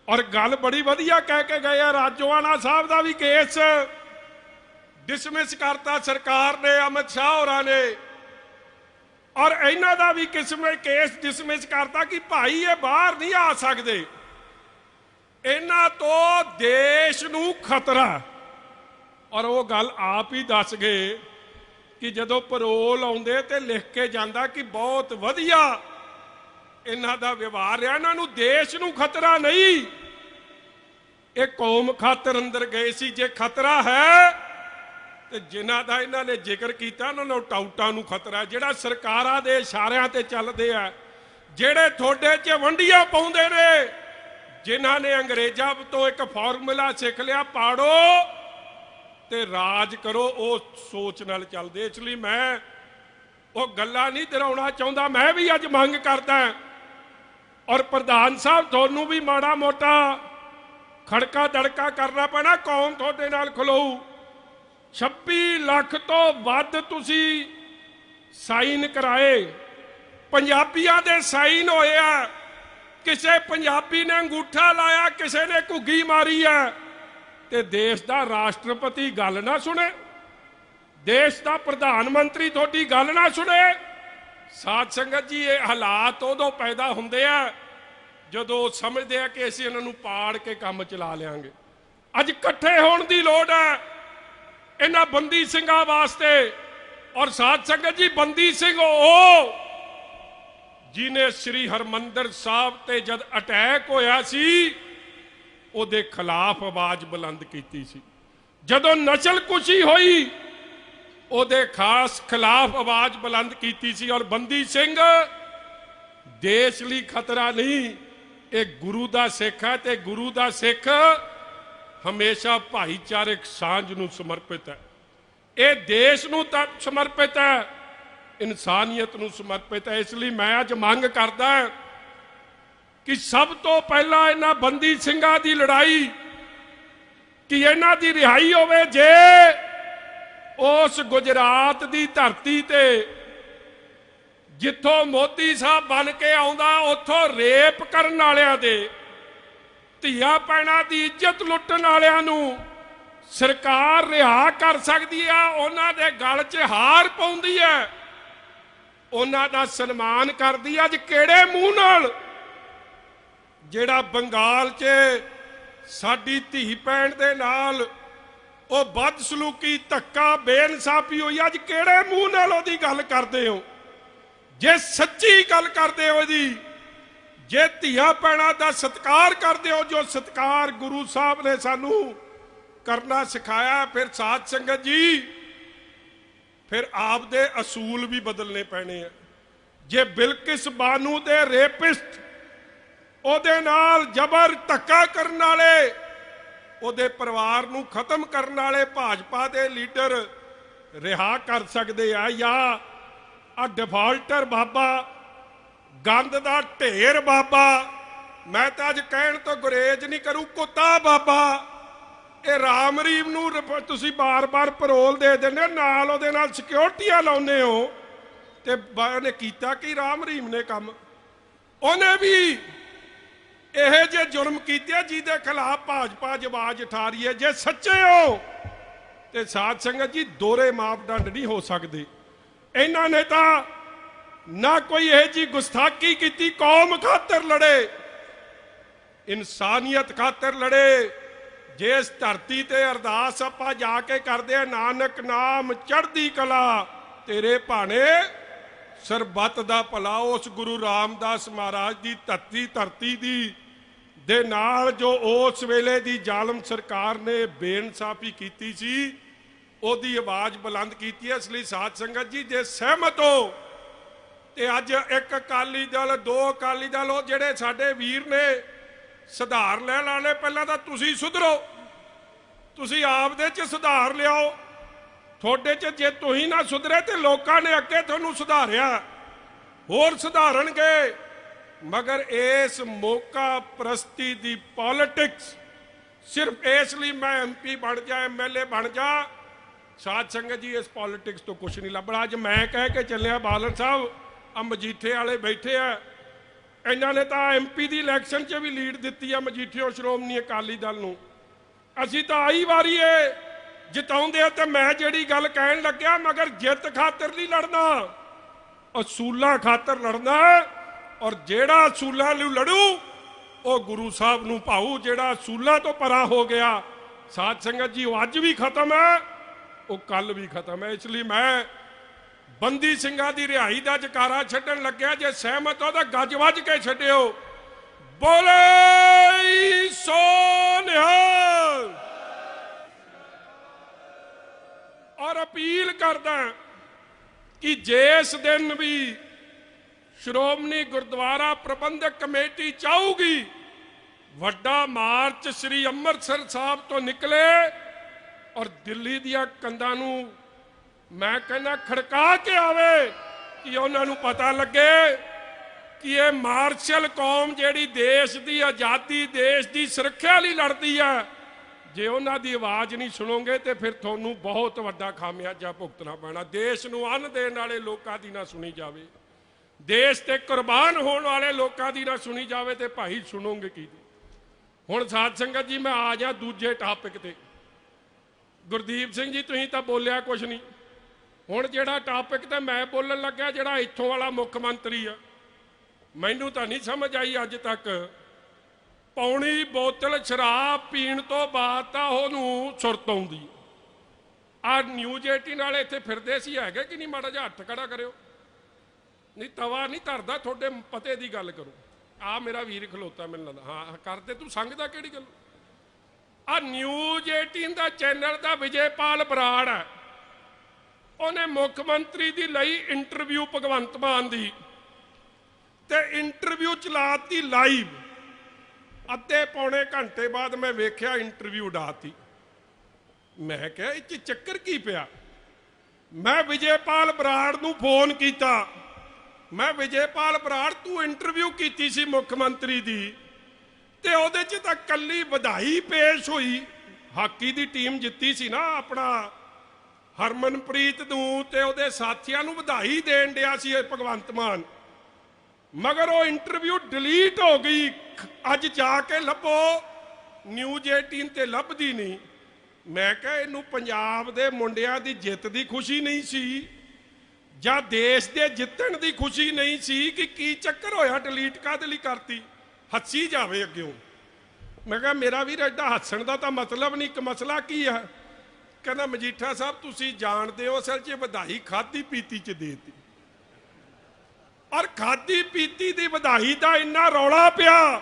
ਔਰ ਗੱਲ ਬੜੀ ਵਧੀਆ ਕਹਿ ਕੇ ਗਏ ਆ ਰਾਜੋਆਣਾ ਸਾਹਿਬ ਦਾ ਵੀ ਕੇਸ ਡਿਸਮਿਸ ਕਰਤਾ ਸਰਕਾਰ ਨੇ, ਅਮਿਤ ਸ਼ਾਹ ਹੋਰਾਂ ਨੇ। ਔਰ ਇਹਨਾਂ ਦਾ ਵੀ ਕਿਸਮੇ ਕੇਸ ਡਿਸਮਿਸ ਕਰਤਾ ਕਿ ਭਾਈ ਇਹ ਬਾਹਰ ਨਹੀਂ ਆ ਸਕਦੇ। ਇਹਨਾਂ ਤੋਂ ਦੇਸ਼ ਨੂੰ ਖਤਰਾ। ਔਰ ਉਹ ਗੱਲ ਆਪ ਹੀ ਦੱਸ ਗਏ ਕਿ ਜਦੋਂ ਪਰੋਲ ਆਉਂਦੇ ਤੇ ਲਿਖ ਕੇ ਜਾਂਦਾ ਕਿ ਬਹੁਤ ਵਧੀਆ, ਇਹਨਾਂ ਦਾ ਵਿਵਹਾਰ ਰਿਹਾ, ਇਹਨਾਂ ਨੂੰ ਦੇਸ਼ ਨੂੰ ਖਤਰਾ ਨਹੀਂ। ਇਹ ਕੌਮ ਖਾਤਰ ਅੰਦਰ ਗਏ ਸੀ, ਜੇ ਖਤਰਾ ਹੈ, ਤੇ ਜਿਨ੍ਹਾਂ ਦਾ ਇਹਨਾਂ ਨੇ ਜ਼ਿਕਰ ਕੀਤਾ, ਉਹਨਾਂ ਨੂੰ ਟਾਊਟਾਂ ਨੂੰ ਖਤਰਾ ਜਿਹੜਾ ਸਰਕਾਰਾਂ ਦੇ ਇਸ਼ਾਰਿਆਂ ਤੇ ਚੱਲਦੇ ਆ, ਜਿਹੜੇ ਤੁਹਾਡੇ 'ਚ ਵੰਡੀਆਂ ਪਾਉਂਦੇ ਨੇ ਜਿਨ੍ਹਾਂ ਨੇ ਅੰਗਰੇਜ਼ਾਂ ਤੋਂ ਇੱਕ ਫਾਰਮੂਲਾ ਸਿੱਖ ਲਿਆ, ਪਾੜੋ ਤੇ ਰਾਜ ਕਰੋ, ਉਹ ਸੋਚ ਨਾਲ ਚੱਲਦੇ ਇਸ ਲਈ ਮੈਂ ਉਹ ਗੱਲਾਂ ਨਹੀਂ ਦਰਾਉਣਾ ਚਾਹੁੰਦਾ, ਮੈਂ ਵੀ ਅੱਜ ਮੰਗ ਕਰਦਾ ਔਰ ਪ੍ਰਧਾਨ ਸਾਹਿਬ, ਤੁਹਾਨੂੰ ਵੀ ਮਾੜਾ ਮੋਟਾ ਖੜਕਾ ਦੜਕਾ ਕਰਨਾ ਪੈਣਾ, ਕੌਮ ਤੁਹਾਡੇ ਨਾਲ ਖਲੋਊ। 26 ਲੱਖ ਤੋਂ ਵੱਧ ਤੁਸੀਂ ਸਾਈਨ ਕਰਾਏ। ਪੰਜਾਬੀਆਂ ਦੇ ਸਾਈਨ ਹੋਏ ਆ। ਕਿਸੇ ਪੰਜਾਬੀ ਨੇ ਅੰਗੂਠਾ ਲਾਇਆ, ਕਿਸੇ ਨੇ ਘੁੱਗੀ ਮਾਰੀ ਹੈ। ਤੇ ਦੇਸ਼ ਦਾ ਰਾਸ਼ਟਰਪਤੀ ਗੱਲ ਨਾ ਸੁਣੇ। ਦੇਸ਼ ਦਾ ਪ੍ਰਧਾਨ ਮੰਤਰੀ ਤੁਹਾਡੀ ਗੱਲ ਨਾ ਸੁਣੇ। ਸਾਧ ਸੰਗਤ ਜੀ, ਇਹ ਹਾਲਾਤ ਉਦੋਂ ਪੈਦਾ ਹੁੰਦੇ ਆ, ਜਦੋਂ ਸਮਝਦੇ ਆ ਕਿ ਅਸੀਂ ਇਹਨਾਂ ਨੂੰ ਪਾੜ ਕੇ ਕੰਮ ਚਲਾ ਲਿਆਂਗੇ। ਅੱਜ ਇਕੱਠੇ ਹੋਣ ਦੀ ਲੋੜ ਹੈ। ਇਹਨਾਂ ਬੰਦੀ ਸਿੰਘਾਂ ਵਾਸਤੇ ਔਰ ਸਾਧ ਸੰਗਤ ਜੀ, ਬੰਦੀ ਸਿੰਘ ਉਹ ਜਿਨੇ ਸ੍ਰੀ ਹਰਮੰਦਰ ਸਾਹਿਬ ਤੇ ਜਦ ਅਟੈਕ ਹੋਇਆ ਸੀ, ਉਹਦੇ ਖਿਲਾਫ ਆਵਾਜ਼ ਬੁਲੰਦ ਕੀਤੀ ਸੀ। ਜਦੋਂ ਨਸਲ ਕੁਸ਼ੀ ਹੋਈ, ਉਹਦੇ ਖਾਸ ਖਿਲਾਫ ਆਵਾਜ਼ ਬੁਲੰਦ ਕੀਤੀ ਸੀ ਔਰ ਬੰਦੀ ਸਿੰਘ, ਦੇਸ਼ ਲਈ ਖਤਰਾ ਨਹੀਂ, ਇਹ ਗੁਰੂ ਦਾ ਸਿੱਖ ਹੈ ਤੇ ਗੁਰੂ ਦਾ ਸਿੱਖ ਹਮੇਸ਼ਾ ਭਾਈਚਾਰਕ ਸਾਂਝ ਨੂੰ ਸਮਰਪਿਤ ਹੈ। ਇਹ ਦੇਸ਼ ਨੂੰ ਤਾਂ ਸਮਰਪਿਤ ਹੈ ਇਨਸਾਨੀਅਤ ਨੂੰ ਸਮਰਪਿਤ ਹੈ। ਇਸ ਲਈ ਮੈਂ ਅੱਜ ਮੰਗ ਕਰਦਾ ਕਿ ਸਭ ਤੋਂ ਪਹਿਲਾਂ ਇਹਨਾਂ ਬੰਦੀ ਸਿੰਘਾਂ ਦੀ ਲੜਾਈ, ਕਿ ਇਹਨਾਂ ਦੀ ਰਿਹਾਈ ਹੋਵੇ ਜੇ ਉਸ ਗੁਜਰਾਤ ਦੀ ਧਰਤੀ ਤੇ ਜਿੱਥੋਂ ਮੋਦੀ ਸਾਹਿਬ ਬਣ ਕੇ ਆਉਂਦਾ, ਉੱਥੋਂ ਰੇਪ ਕਰਨ ਵਾਲਿਆਂ ਦੇ, ਧੀਆ ਪੈਣਾ ਦੀ ਇੱਜ਼ਤ ਲੁੱਟਣ ਵਾਲਿਆਂ ਨੂੰ ਸਰਕਾਰ ਰਿਹਾ ਕਰ ਸਕਦੀ ਆ, ਉਹਨਾਂ ਦੇ ਗਲ 'ਚ ਹਾਰ ਪਾਉਂਦੀ ਹੈ। ਉਹਨਾਂ ਦਾ ਸਨਮਾਨ ਕਰਦੀ ਅੱਜ ਕਿਹੜੇ ਮੂੰਹ ਨਾਲ? ਜਿਹੜਾ ਬੰਗਾਲ 'ਚ ਸਾਡੀ ਧੀ ਪੈਣ ਦੇ ਨਾਲ ਉਹ ਬਦਸਲੂਕੀ ਧੱਕਾ ਬੇਇਨਸਾਫੀ ਹੋਈ, ਅੱਜ ਕਿਹੜੇ ਮੂੰਹ ਨਾਲ ਉਹਦੀ ਗੱਲ ਕਰਦੇ ਹੋ? ਜੇ ਸੱਚੀ ਗੱਲ ਕਰਦੇ ਹੋ ਇਹਦੀ, ਜੇ ਧੀਆਂ ਪੈਣਾ ਦਾ ਸਤਿਕਾਰ ਕਰਦੇ ਹੋ, ਜੋ ਸਤਿਕਾਰ ਗੁਰੂ ਸਾਹਿਬ ਨੇ ਸਾਨੂੰ ਕਰਨਾ ਸਿਖਾਇਆ, ਫਿਰ ਸਾਧ ਸੰਗਤ ਜੀ ਫਿਰ ਆਪ ਦੇ ਅਸੂਲ ਵੀ ਬਦਲਨੇ ਪੈਣੇ ਆ। ਜੇ ਬਿਲਕਿਸ ਬਾਨੂ ਦੇ ਰੇਪਿਸਟ ਉਹਦੇ ਨਾਲ ਜ਼ਬਰ ਧੱਕਾ ਕਰਨ ਵਾਲੇ, ਉਹਦੇ ਪਰਿਵਾਰ ਨੂੰ ਖਤਮ ਕਰਨ ਵਾਲੇ ਭਾਜਪਾ ਦੇ ਲੀਡਰ ਰਿਹਾ ਕਰ ਸਕਦੇ ਆ ਜਾਂ ਆ ਡਿਫਾਲਟਰ ਬਾਬਾ, ਗੰਦ ਦਾ ਢੇਰ ਬਾਬਾ, ਮੈਂ ਤਾਂ ਅੱਜ ਕਹਿਣ ਤੋਂ ਗੁਰੇਜ ਨਹੀਂ ਕਰੂ, ਕੁੱਤਾ ਬਾਬਾ। ਇਹ ਰਾਮ ਰੀਮ ਨੂੰ ਤੁਸੀਂ ਬਾਰ-ਬਾਰ ਪਰੋਲ ਦੇ ਦਿੰਦੇ ਹੋ, ਨਾਲ ਉਹਦੇ ਨਾਲ ਸਿਕਿਉਰਟੀਆਂ ਲਾਉਂਦੇ ਹੋ। ਤੇ ਉਹਨੇ ਕੀਤਾ ਕਿ ਰਾਮ ਰੀਮ ਨੇ ਕੰਮ? ਉਹਨੇ ਵੀ ਇਹ ਜੇ ਜੁਰਮ ਕੀਤੇ ਜਿਹਦੇ ਖਿਲਾਫ ਭਾਜਪਾ ਜਵਾਜ ਉਠਾ ਰਹੀ ਹੈ ਜੇ ਸੱਚੇ ਹੋ ਤੇ ਸਾਧ ਸੰਗਤ ਜੀ ਦੋਰੇ ਮਾਪਦੰਡ ਨਹੀਂ ਹੋ ਸਕਦੇ। ਇਹਨਾਂ ਨੇ ਤਾਂ ਨਾ ਕੋਈ ਇਹ ਜੀ ਗੁਸਤਾਖੀ ਕੀਤੀ ਕੌਮ ਖਾਤਰ ਲੜੇ ਇਨਸਾਨੀਅਤ ਖਾਤਰ ਲੜੇ। ਜਿਸ ਧਰਤੀ ਤੇ ਅਰਦਾਸ ਆਪਾਂ ਜਾ ਕੇ ਕਰਦੇ ਆ, ਨਾਨਕ ਨਾਮ ਚੜ੍ਹਦੀ ਕਲਾ, ਤੇਰੇ ਭਾਣੇ ਸਰਬੱਤ ਦਾ ਭਲਾ, ਉਸ ਗੁਰੂ ਰਾਮਦਾਸ ਮਹਾਰਾਜ ਦੀ ਧਰਤੀ ਧਰਤੀ ਦੀ, ਦੇ ਨਾਲ ਜੋ ਉਸ ਵੇਲੇ ਦੀ ਜ਼ਾਲਮ ਸਰਕਾਰ ਨੇ ਬੇਇਨਸਾਫੀ ਕੀਤੀ ਸੀ, ਉਹਦੀ ਆਵਾਜ਼ ਬੁਲੰਦ ਕੀਤੀ ਹੈ। ਇਸ ਲਈ ਸਾਧ ਸੰਗਤ ਜੀ, ਜੇ ਸਹਿਮਤ ਹੋ ਤੇ ਅੱਜ ਇੱਕ ਅਕਾਲੀ ਦਲ, ਦੋ ਅਕਾਲੀ ਦਲ, ਉਹ ਜਿਹੜੇ ਸਾਡੇ ਵੀਰ ਨੇ ਸੁਧਾਰ ਲੈ ਲਾਣੇ ਪਹਿਲਾਂ ਤਾਂ ਤੁਸੀਂ ਸੁਧਰੋ। ਤੁਸੀਂ ਆਪ ਦੇ ਚ ਸੁਧਾਰ ਲਿਆਓ। ਤੁਹਾਡੇ ਚ ਜੇ ਤੁਸੀਂ ਨਾ ਸੁਧਰੇ ਤੇ ਲੋਕਾਂ ਨੇ ਅੱਗੇ ਤੁਹਾਨੂੰ ਸੁਧਾਰਿਆ। ਹੋਰ ਸੁਧਾਰਨਗੇ। ਮਗਰ ਇਸ ਮੌਕਾ ਪ੍ਰਸਤੀ ਦੀ ਪੋਲਿਟਿਕਸ ਸਿਰਫ ਇਸ ਲਈ ਮੈਂ ਐਮਪੀ ਬਣ ਜਾ ਐਮਐਲਏ ਬਣ ਜਾ। ਸਾਧ ਸੰਗਤ ਜੀ, ਇਸ ਪੋਲਿਟਿਕਸ ਤੋਂ ਕੁਝ ਨਹੀਂ ਲੱਭਣਾ। ਅੱਜ ਮੈਂ ਕਹਿ ਕੇ ਚੱਲਿਆ ਬਾਲਨ ਸਾਹਿਬ ਆ ਮਜੀਠੇ ਵਾਲੇ ਬੈਠੇ ਆ। ਇਹਨਾਂ ਨੇ ਤਾਂ ਐਮਪੀ ਦੀ ਇਲੈਕਸ਼ਨ 'ਚ ਵੀ ਲੀਡ ਦਿੱਤੀ ਆ ਮਜੀਠਿਓ ਸ਼੍ਰੋਮਣੀ ਅਕਾਲੀ ਦਲ ਨੂੰ। ਅਸੀਂ ਤਾਂ ਆਈ ਵਾਰੀ ਏ, ਜਿਤਾਉਂਦੇ ਆ ਤੇ ਮੈਂ ਜਿਹੜੀ ਗੱਲ ਕਹਿਣ ਲੱਗਿਆ, ਮਗਰ ਜਿੱਤ ਖਾਤਰ ਨਹੀਂ ਲੜਨਾ। ਅਸੂਲਾਂ ਖਾਤਰ ਲੜਨਾ ਔਰ ਜਿਹੜਾ ਅਸੂਲਾਂ ਨੂੰ ਲੜੂ, ਉਹ ਗੁਰੂ ਸਾਹਿਬ ਨੂੰ ਭਾਊ, ਜਿਹੜਾ ਅਸੂਲਾਂ ਤੋਂ ਪਰਾਂ ਹੋ ਗਿਆ। ਸਾਧ ਸੰਗਤ ਜੀ, ਉਹ ਅੱਜ ਵੀ ਖਤਮ ਹੈ, ਉਹ ਕੱਲ ਵੀ ਖਤਮ ਹੈ। ਇਸ ਲਈ ਮੈਂ ਬੰਦੀ ਸਿੰਘਾਂ ਦੀ ਰਿਹਾਈ ਦਾ ਜਕਾਰਾ ਛੱਡਣ ਲੱਗਿਆ ਜੇ ਸਹਿਮਤ ਹੋ ਤਾਂ ਗੱਜ ਵੱਜ ਕੇ ਛੱਡਿਓ। ਬੋਲੇ ਸੋ ਨਿਹਾਲ। ਔਰ ਅਪੀਲ ਕਰਦਾ ਕਿ ਜਿਸ ਦਿਨ ਵੀ ਸ਼੍ਰੋਮਣੀ ਗੁਰਦੁਆਰਾ ਪ੍ਰਬੰਧਕ ਕਮੇਟੀ ਚਾਹੂਗੀ, ਵੱਡਾ ਮਾਰਚ ਸ੍ਰੀ ਅੰਮ੍ਰਿਤਸਰ ਸਾਹਿਬ ਤੋਂ ਨਿਕਲੇ ਔਰ ਦਿੱਲੀ ਦੀਆਂ ਕੰਧਾਂ ਨੂੰ ਮੈਂ ਕਹਿੰਦਾ ਖੜਕਾ ਕੇ ਆਵੇ ਕਿ ਉਹਨਾਂ ਨੂੰ ਪਤਾ ਲੱਗੇ ਕਿ ਇਹ ਮਾਰਸ਼ਲ ਕੌਮ ਜਿਹੜੀ ਦੇਸ਼ ਦੀ, ਆਜ਼ਾਦੀ ਦੇਸ਼ ਦੀ ਸੁਰੱਖਿਆ ਲਈ ਲੜਦੀ ਹੈ ਜੇ ਉਹਨਾਂ ਦੀ ਆਵਾਜ਼ ਨਹੀਂ ਸੁਣੋਗੇ ਤੇ ਫਿਰ ਤੁਹਾਨੂੰ ਬਹੁਤ ਵੱਡਾ ਖਾਮਿਆਜਾ ਭੁਗਤਣਾ ਪੈਣਾ। ਦੇਸ਼ ਨੂੰ ਅੰਨ ਦੇਣ ਵਾਲੇ ਲੋਕਾਂ ਦੀ ਨਾ ਸੁਣੀ ਜਾਵੇ। ਦੇਸ਼ ਤੇ ਕੁਰਬਾਨ ਹੋਣ ਵਾਲੇ ਲੋਕਾਂ ਦੀ ਨਾ ਸੁਣੀ ਜਾਵੇ ਤੇ ਭਾਈ ਸੁਣੋਗੇ ਕੀ? ਹੁਣ ਸਾਧ ਸੰਗਤ ਜੀ, ਮੈਂ ਆ ਜਾ ਦੂਜੇ ਟਾਪਿਕ ਤੇ। ਗੁਰਦੀਪ ਸਿੰਘ ਜੀ, ਤੁਸੀਂ ਤਾਂ ਬੋਲਿਆ ਕੁਝ ਨਹੀਂ। ਹੁਣ ਜਿਹੜਾ ਟਾਪਿਕ ਤੇ ਮੈਂ ਬੋਲਣ ਲੱਗਾ ਜਿਹੜਾ ਇੱਥੋਂ ਵਾਲਾ ਮੁੱਖ ਮੰਤਰੀ ਆ, ਮੈਨੂੰ ਤਾਂ ਨਹੀਂ ਸਮਝ ਆਈ ਅੱਜ ਤੱਕ। ਪੌਣੀ ਬੋਤਲ ਸ਼ਰਾਬ ਪੀਣ ਤੋਂ ਬਾਅਦ ਤਾਂ ਉਹਨੂੰ ਸੁਰਤ ਆਉਂਦੀ ਆ। ਨਿਊਜ਼ 18 ਵਾਲੇ ਇੱਥੇ ਫਿਰਦੇ ਸੀ, ਹੈਗੇ ਕਿ ਨਹੀਂ? ਮਾੜਾ ਜਿਹਾ ਹੱਥ ਖੜਾ ਕਰਿਓ। ਨਹੀਂ, ਤਵਾ ਨਹੀਂ ਧਰਦਾ, ਤੁਹਾਡੇ ਪਤੇ ਦੀ ਗੱਲ ਕਰੋ। ਆ ਮੇਰਾ ਵੀਰ ਖਲੋਤਾ ਮੈਨੂੰ ਲੱਗਦਾ। ਹਾਂ ਕਰਦੇ ਤੂੰ ਸੰਗਦਾ ਕਿਹੜੀ ਗੱਲ? ਆ ਨਿਊਜ਼ 18 ਦਾ ਚੈਨਲ ਦਾ ਵਿਜੇਪਾਲ ਬਰਾੜ ਹੈ ਉਹਨੇ ਮੁੱਖ ਮੰਤਰੀ ਦੀ ਲਈ ਇੰਟਰਵਿਊ ਭਗਵੰਤ ਮਾਨ ਦੀ। ਤੇ ਇੰਟਰਵਿਊ ਚਲਾਤੀ ਲਾਈਵ ਅੱਧੇ ਪੌਣੇ ਘੰਟੇ ਬਾਅਦ ਮੈਂ ਵੇਖਿਆ ਇੰਟਰਵਿਊ ਡਾਤੀ। ਮੈਂ ਕਿਹਾ, ਇਹ 'ਚ ਚੱਕਰ ਕੀ ਪਿਆ? ਮੈਂ ਵਿਜੇਪਾਲ ਬਰਾੜ ਨੂੰ ਫੋਨ ਕੀਤਾ। ਮੈਂ ਵਿਜੇਪਾਲ ਬਰਾੜ ਤੂੰ ਇੰਟਰਵਿਊ ਕੀਤੀ ਸੀ ਮੁੱਖ ਮੰਤਰੀ ਦੀ। ਤੇ ਉਹਦੇ 'ਚ ਤਾਂ ਕੱਲੀ ਵਧਾਈ ਪੇਸ਼ ਹੋਈ। ਹਾਕੀ ਦੀ ਟੀਮ ਜਿੱਤੀ ਸੀ ਨਾ ਆਪਣਾ ਹਰਮਨਪ੍ਰੀਤ ਨੂੰ ਤੇ ਉਹਦੇ ਸਾਥੀਆਂ ਨੂੰ ਵਧਾਈ ਦੇਣ ਡਿਆ ਸੀ ਇਹ ਭਗਵੰਤ ਮਾਨ। ਮਗਰ ਉਹ ਇੰਟਰਵਿਊ ਡਿਲੀਟ ਹੋ ਗਈ। ਅੱਜ ਜਾ ਕੇ ਲੱਭੋ। ਨਿਊਜ਼ 18 ਤੇ ਲੱਭਦੀ ਨਹੀਂ। ਮੈਂ ਕਿਹਾ ਇਹਨੂੰ ਪੰਜਾਬ ਦੇ ਮੁੰਡਿਆਂ ਦੀ ਜਿੱਤ ਦੀ ਖੁਸ਼ੀ ਨਹੀਂ ਸੀ। ਜਾਂ ਦੇਸ਼ ਦੇ ਜਿੱਤਣ ਦੀ ਖੁਸ਼ੀ ਨਹੀਂ ਸੀ ਕਿ ਕੀ ਚੱਕਰ ਹੋਇਆ ਡਿਲੀਟ ਕਾਹਦੇ ਲਈ ਕਰਤੀ? ਹੱਸੀ ਜਾਵੇ ਅੱਗਿਓਂ। ਮੈਂ ਕਿਹਾ, ਮੇਰਾ ਵੀਰ ਐਡਾ ਹੱਸਣ ਦਾ ਤਾਂ ਮਤਲਬ ਨਹੀਂ। ਇੱਕ ਮਸਲਾ ਕੀ ਹੈ ਕਹਿੰਦਾ, ਮਜੀਠਾ ਸਾਹਿਬ, ਤੁਸੀਂ ਜਾਣਦੇ ਹੋ ਅਸਲ 'ਚ ਵਧਾਈ ਖਾਦੀ ਪੀਤੀ 'ਚ ਦੇਤੀ। ਔਰ ਖਾਦੀ ਪੀਤੀ ਦੀ ਵਧਾਈ ਦਾ ਇੰਨਾ ਰੌਲਾ ਪਿਆ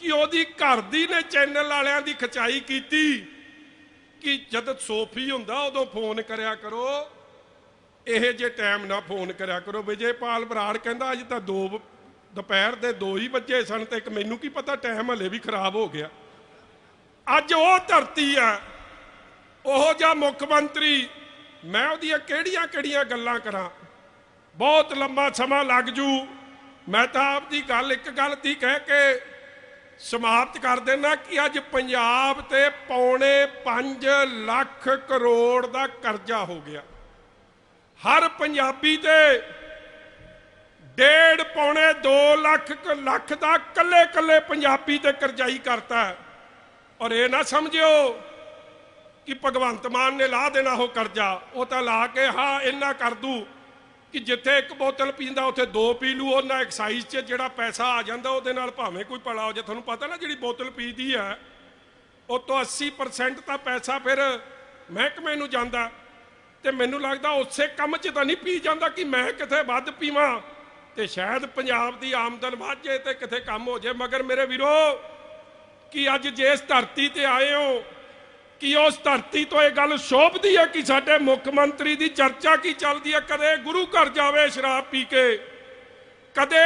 ਕਿ ਉਹਦੀ ਘਰ ਦੀ ਨੇ ਚੈਨਲ ਵਾਲਿਆਂ ਦੀ ਖਚਾਈ ਕੀਤੀ ਕਿ ਜਦ ਸੋਫੀ ਹੁੰਦਾ, ਉਦੋਂ ਫੋਨ ਕਰਿਆ ਕਰੋ। ਇਹ ਜੇ ਟਾਈਮ ਨਾ ਫੋਨ ਕਰਿਆ ਕਰੋ। ਵਿਜੇਪਾਲ ਬਰਾੜ ਕਹਿੰਦਾ, ਅੱਜ ਤਾਂ ਦੋ ਦੁਪਹਿਰ ਦੇ 2 ਹੀ ਵੱਜੇ ਸਨ ਤੇ ਇੱਕ ਮੈਨੂੰ ਕੀ ਪਤਾ ਟਾਈਮ ਹਲੇ ਵੀ ਖਰਾਬ ਹੋ ਗਿਆ। ਅੱਜ ਉਹ ਧਰਤੀ ਆ ਉਹੋ ਜਿਹਾ ਮੁੱਖ ਮੰਤਰੀ, ਮੈਂ ਉਹਦੀਆਂ ਕਿਹੜੀਆਂ ਕਿਹੜੀਆਂ ਗੱਲਾਂ ਕਰਾਂ? ਬਹੁਤ ਲੰਬਾ ਸਮਾਂ ਲੱਗ ਜੂ। ਮੈਂ ਤਾਂ ਆਪਦੀ ਗੱਲ, ਇੱਕ ਗੱਲ ਦੀ ਕਹਿ ਕੇ ਸਮਾਪਤ ਕਰ ਦੇਣਾ ਕਿ ਅੱਜ ਪੰਜਾਬ ਤੇ ਪੌਣੇ 5 ਲੱਖ ਕਰੋੜ ਦਾ ਕਰਜ਼ਾ ਹੋ ਗਿਆ। ਹਰ ਪੰਜਾਬੀ ਤੇ ਡੇਢ ਪੌਣੇ 2 ਲੱਖ ਲੱਖ ਦਾ ਕੱਲੇ ਕੱਲੇ ਪੰਜਾਬੀ ਤੇ ਕਰਜ਼ਾਈ ਕਰਤਾ। ਔਰ ਇਹ ਨਾ ਸਮਝਿਓ ਕਿ ਭਗਵੰਤ ਮਾਨ ਨੇ ਲਾ ਦੇਣਾ ਉਹ ਕਰਜ਼ਾ, ਉਹ ਤਾਂ ਲਾ ਕੇ ਹਾਂ ਇੰਨਾ ਕਰ ਦੂ ਕਿ ਜਿੱਥੇ ਇੱਕ ਬੋਤਲ ਪੀਂਦਾ ਉੱਥੇ ਦੋ ਪੀ ਲੂ, ਉਹਨਾਂ ਐਕਸਾਈਜ਼ 'ਚ ਜਿਹੜਾ ਪੈਸਾ ਆ ਜਾਂਦਾ ਉਹਦੇ ਨਾਲ ਭਾਵੇਂ ਕੋਈ ਭਲਾ ਹੋ ਜਾ ਤੁਹਾਨੂੰ ਪਤਾ ਨਾ ਜਿਹੜੀ ਬੋਤਲ ਪੀਦੀ ਹੈ ਉਹ ਤੋਂ 80% ਤਾਂ ਪੈਸਾ ਫਿਰ ਮਹਿਕਮੇ ਨੂੰ ਜਾਂਦਾ ਤੇ ਮੈਨੂੰ ਲੱਗਦਾ ਉਸੇ ਕੰਮ 'ਚ ਤਾਂ ਨਹੀਂ ਪੀ ਜਾਂਦਾ ਕਿ ਮੈਂ ਕਿਥੇ ਵੱਧ ਪੀਵਾਂ ਤੇ ਸ਼ਾਇਦ ਪੰਜਾਬ ਦੀ ਆਮਦਨ ਵੱਧ ਜੇ ਤੇ ਕਿਤੇ ਕੰਮ ਹੋ ਜੇ ਮਗਰ ਮੇਰੇ ਵੀਰੋ, ਕਿ ਅੱਜ ਜੇ ਇਸ ਧਰਤੀ ਤੇ ਆਏ ਹੋ ਕਿ ਉਸ ਧਰਤੀ ਤੋਂ ਇਹ ਗੱਲ ਸ਼ੋਭਦੀ ਹੈ ਕਿ ਸਾਡੇ ਮੁੱਖ ਮੰਤਰੀ ਦੀ ਚਰਚਾ ਕੀ ਚੱਲਦੀ ਹੈ? ਕਦੇ ਗੁਰੂ ਘਰ ਜਾਵੇ ਸ਼ਰਾਬ ਪੀ ਕੇ, ਕਦੇ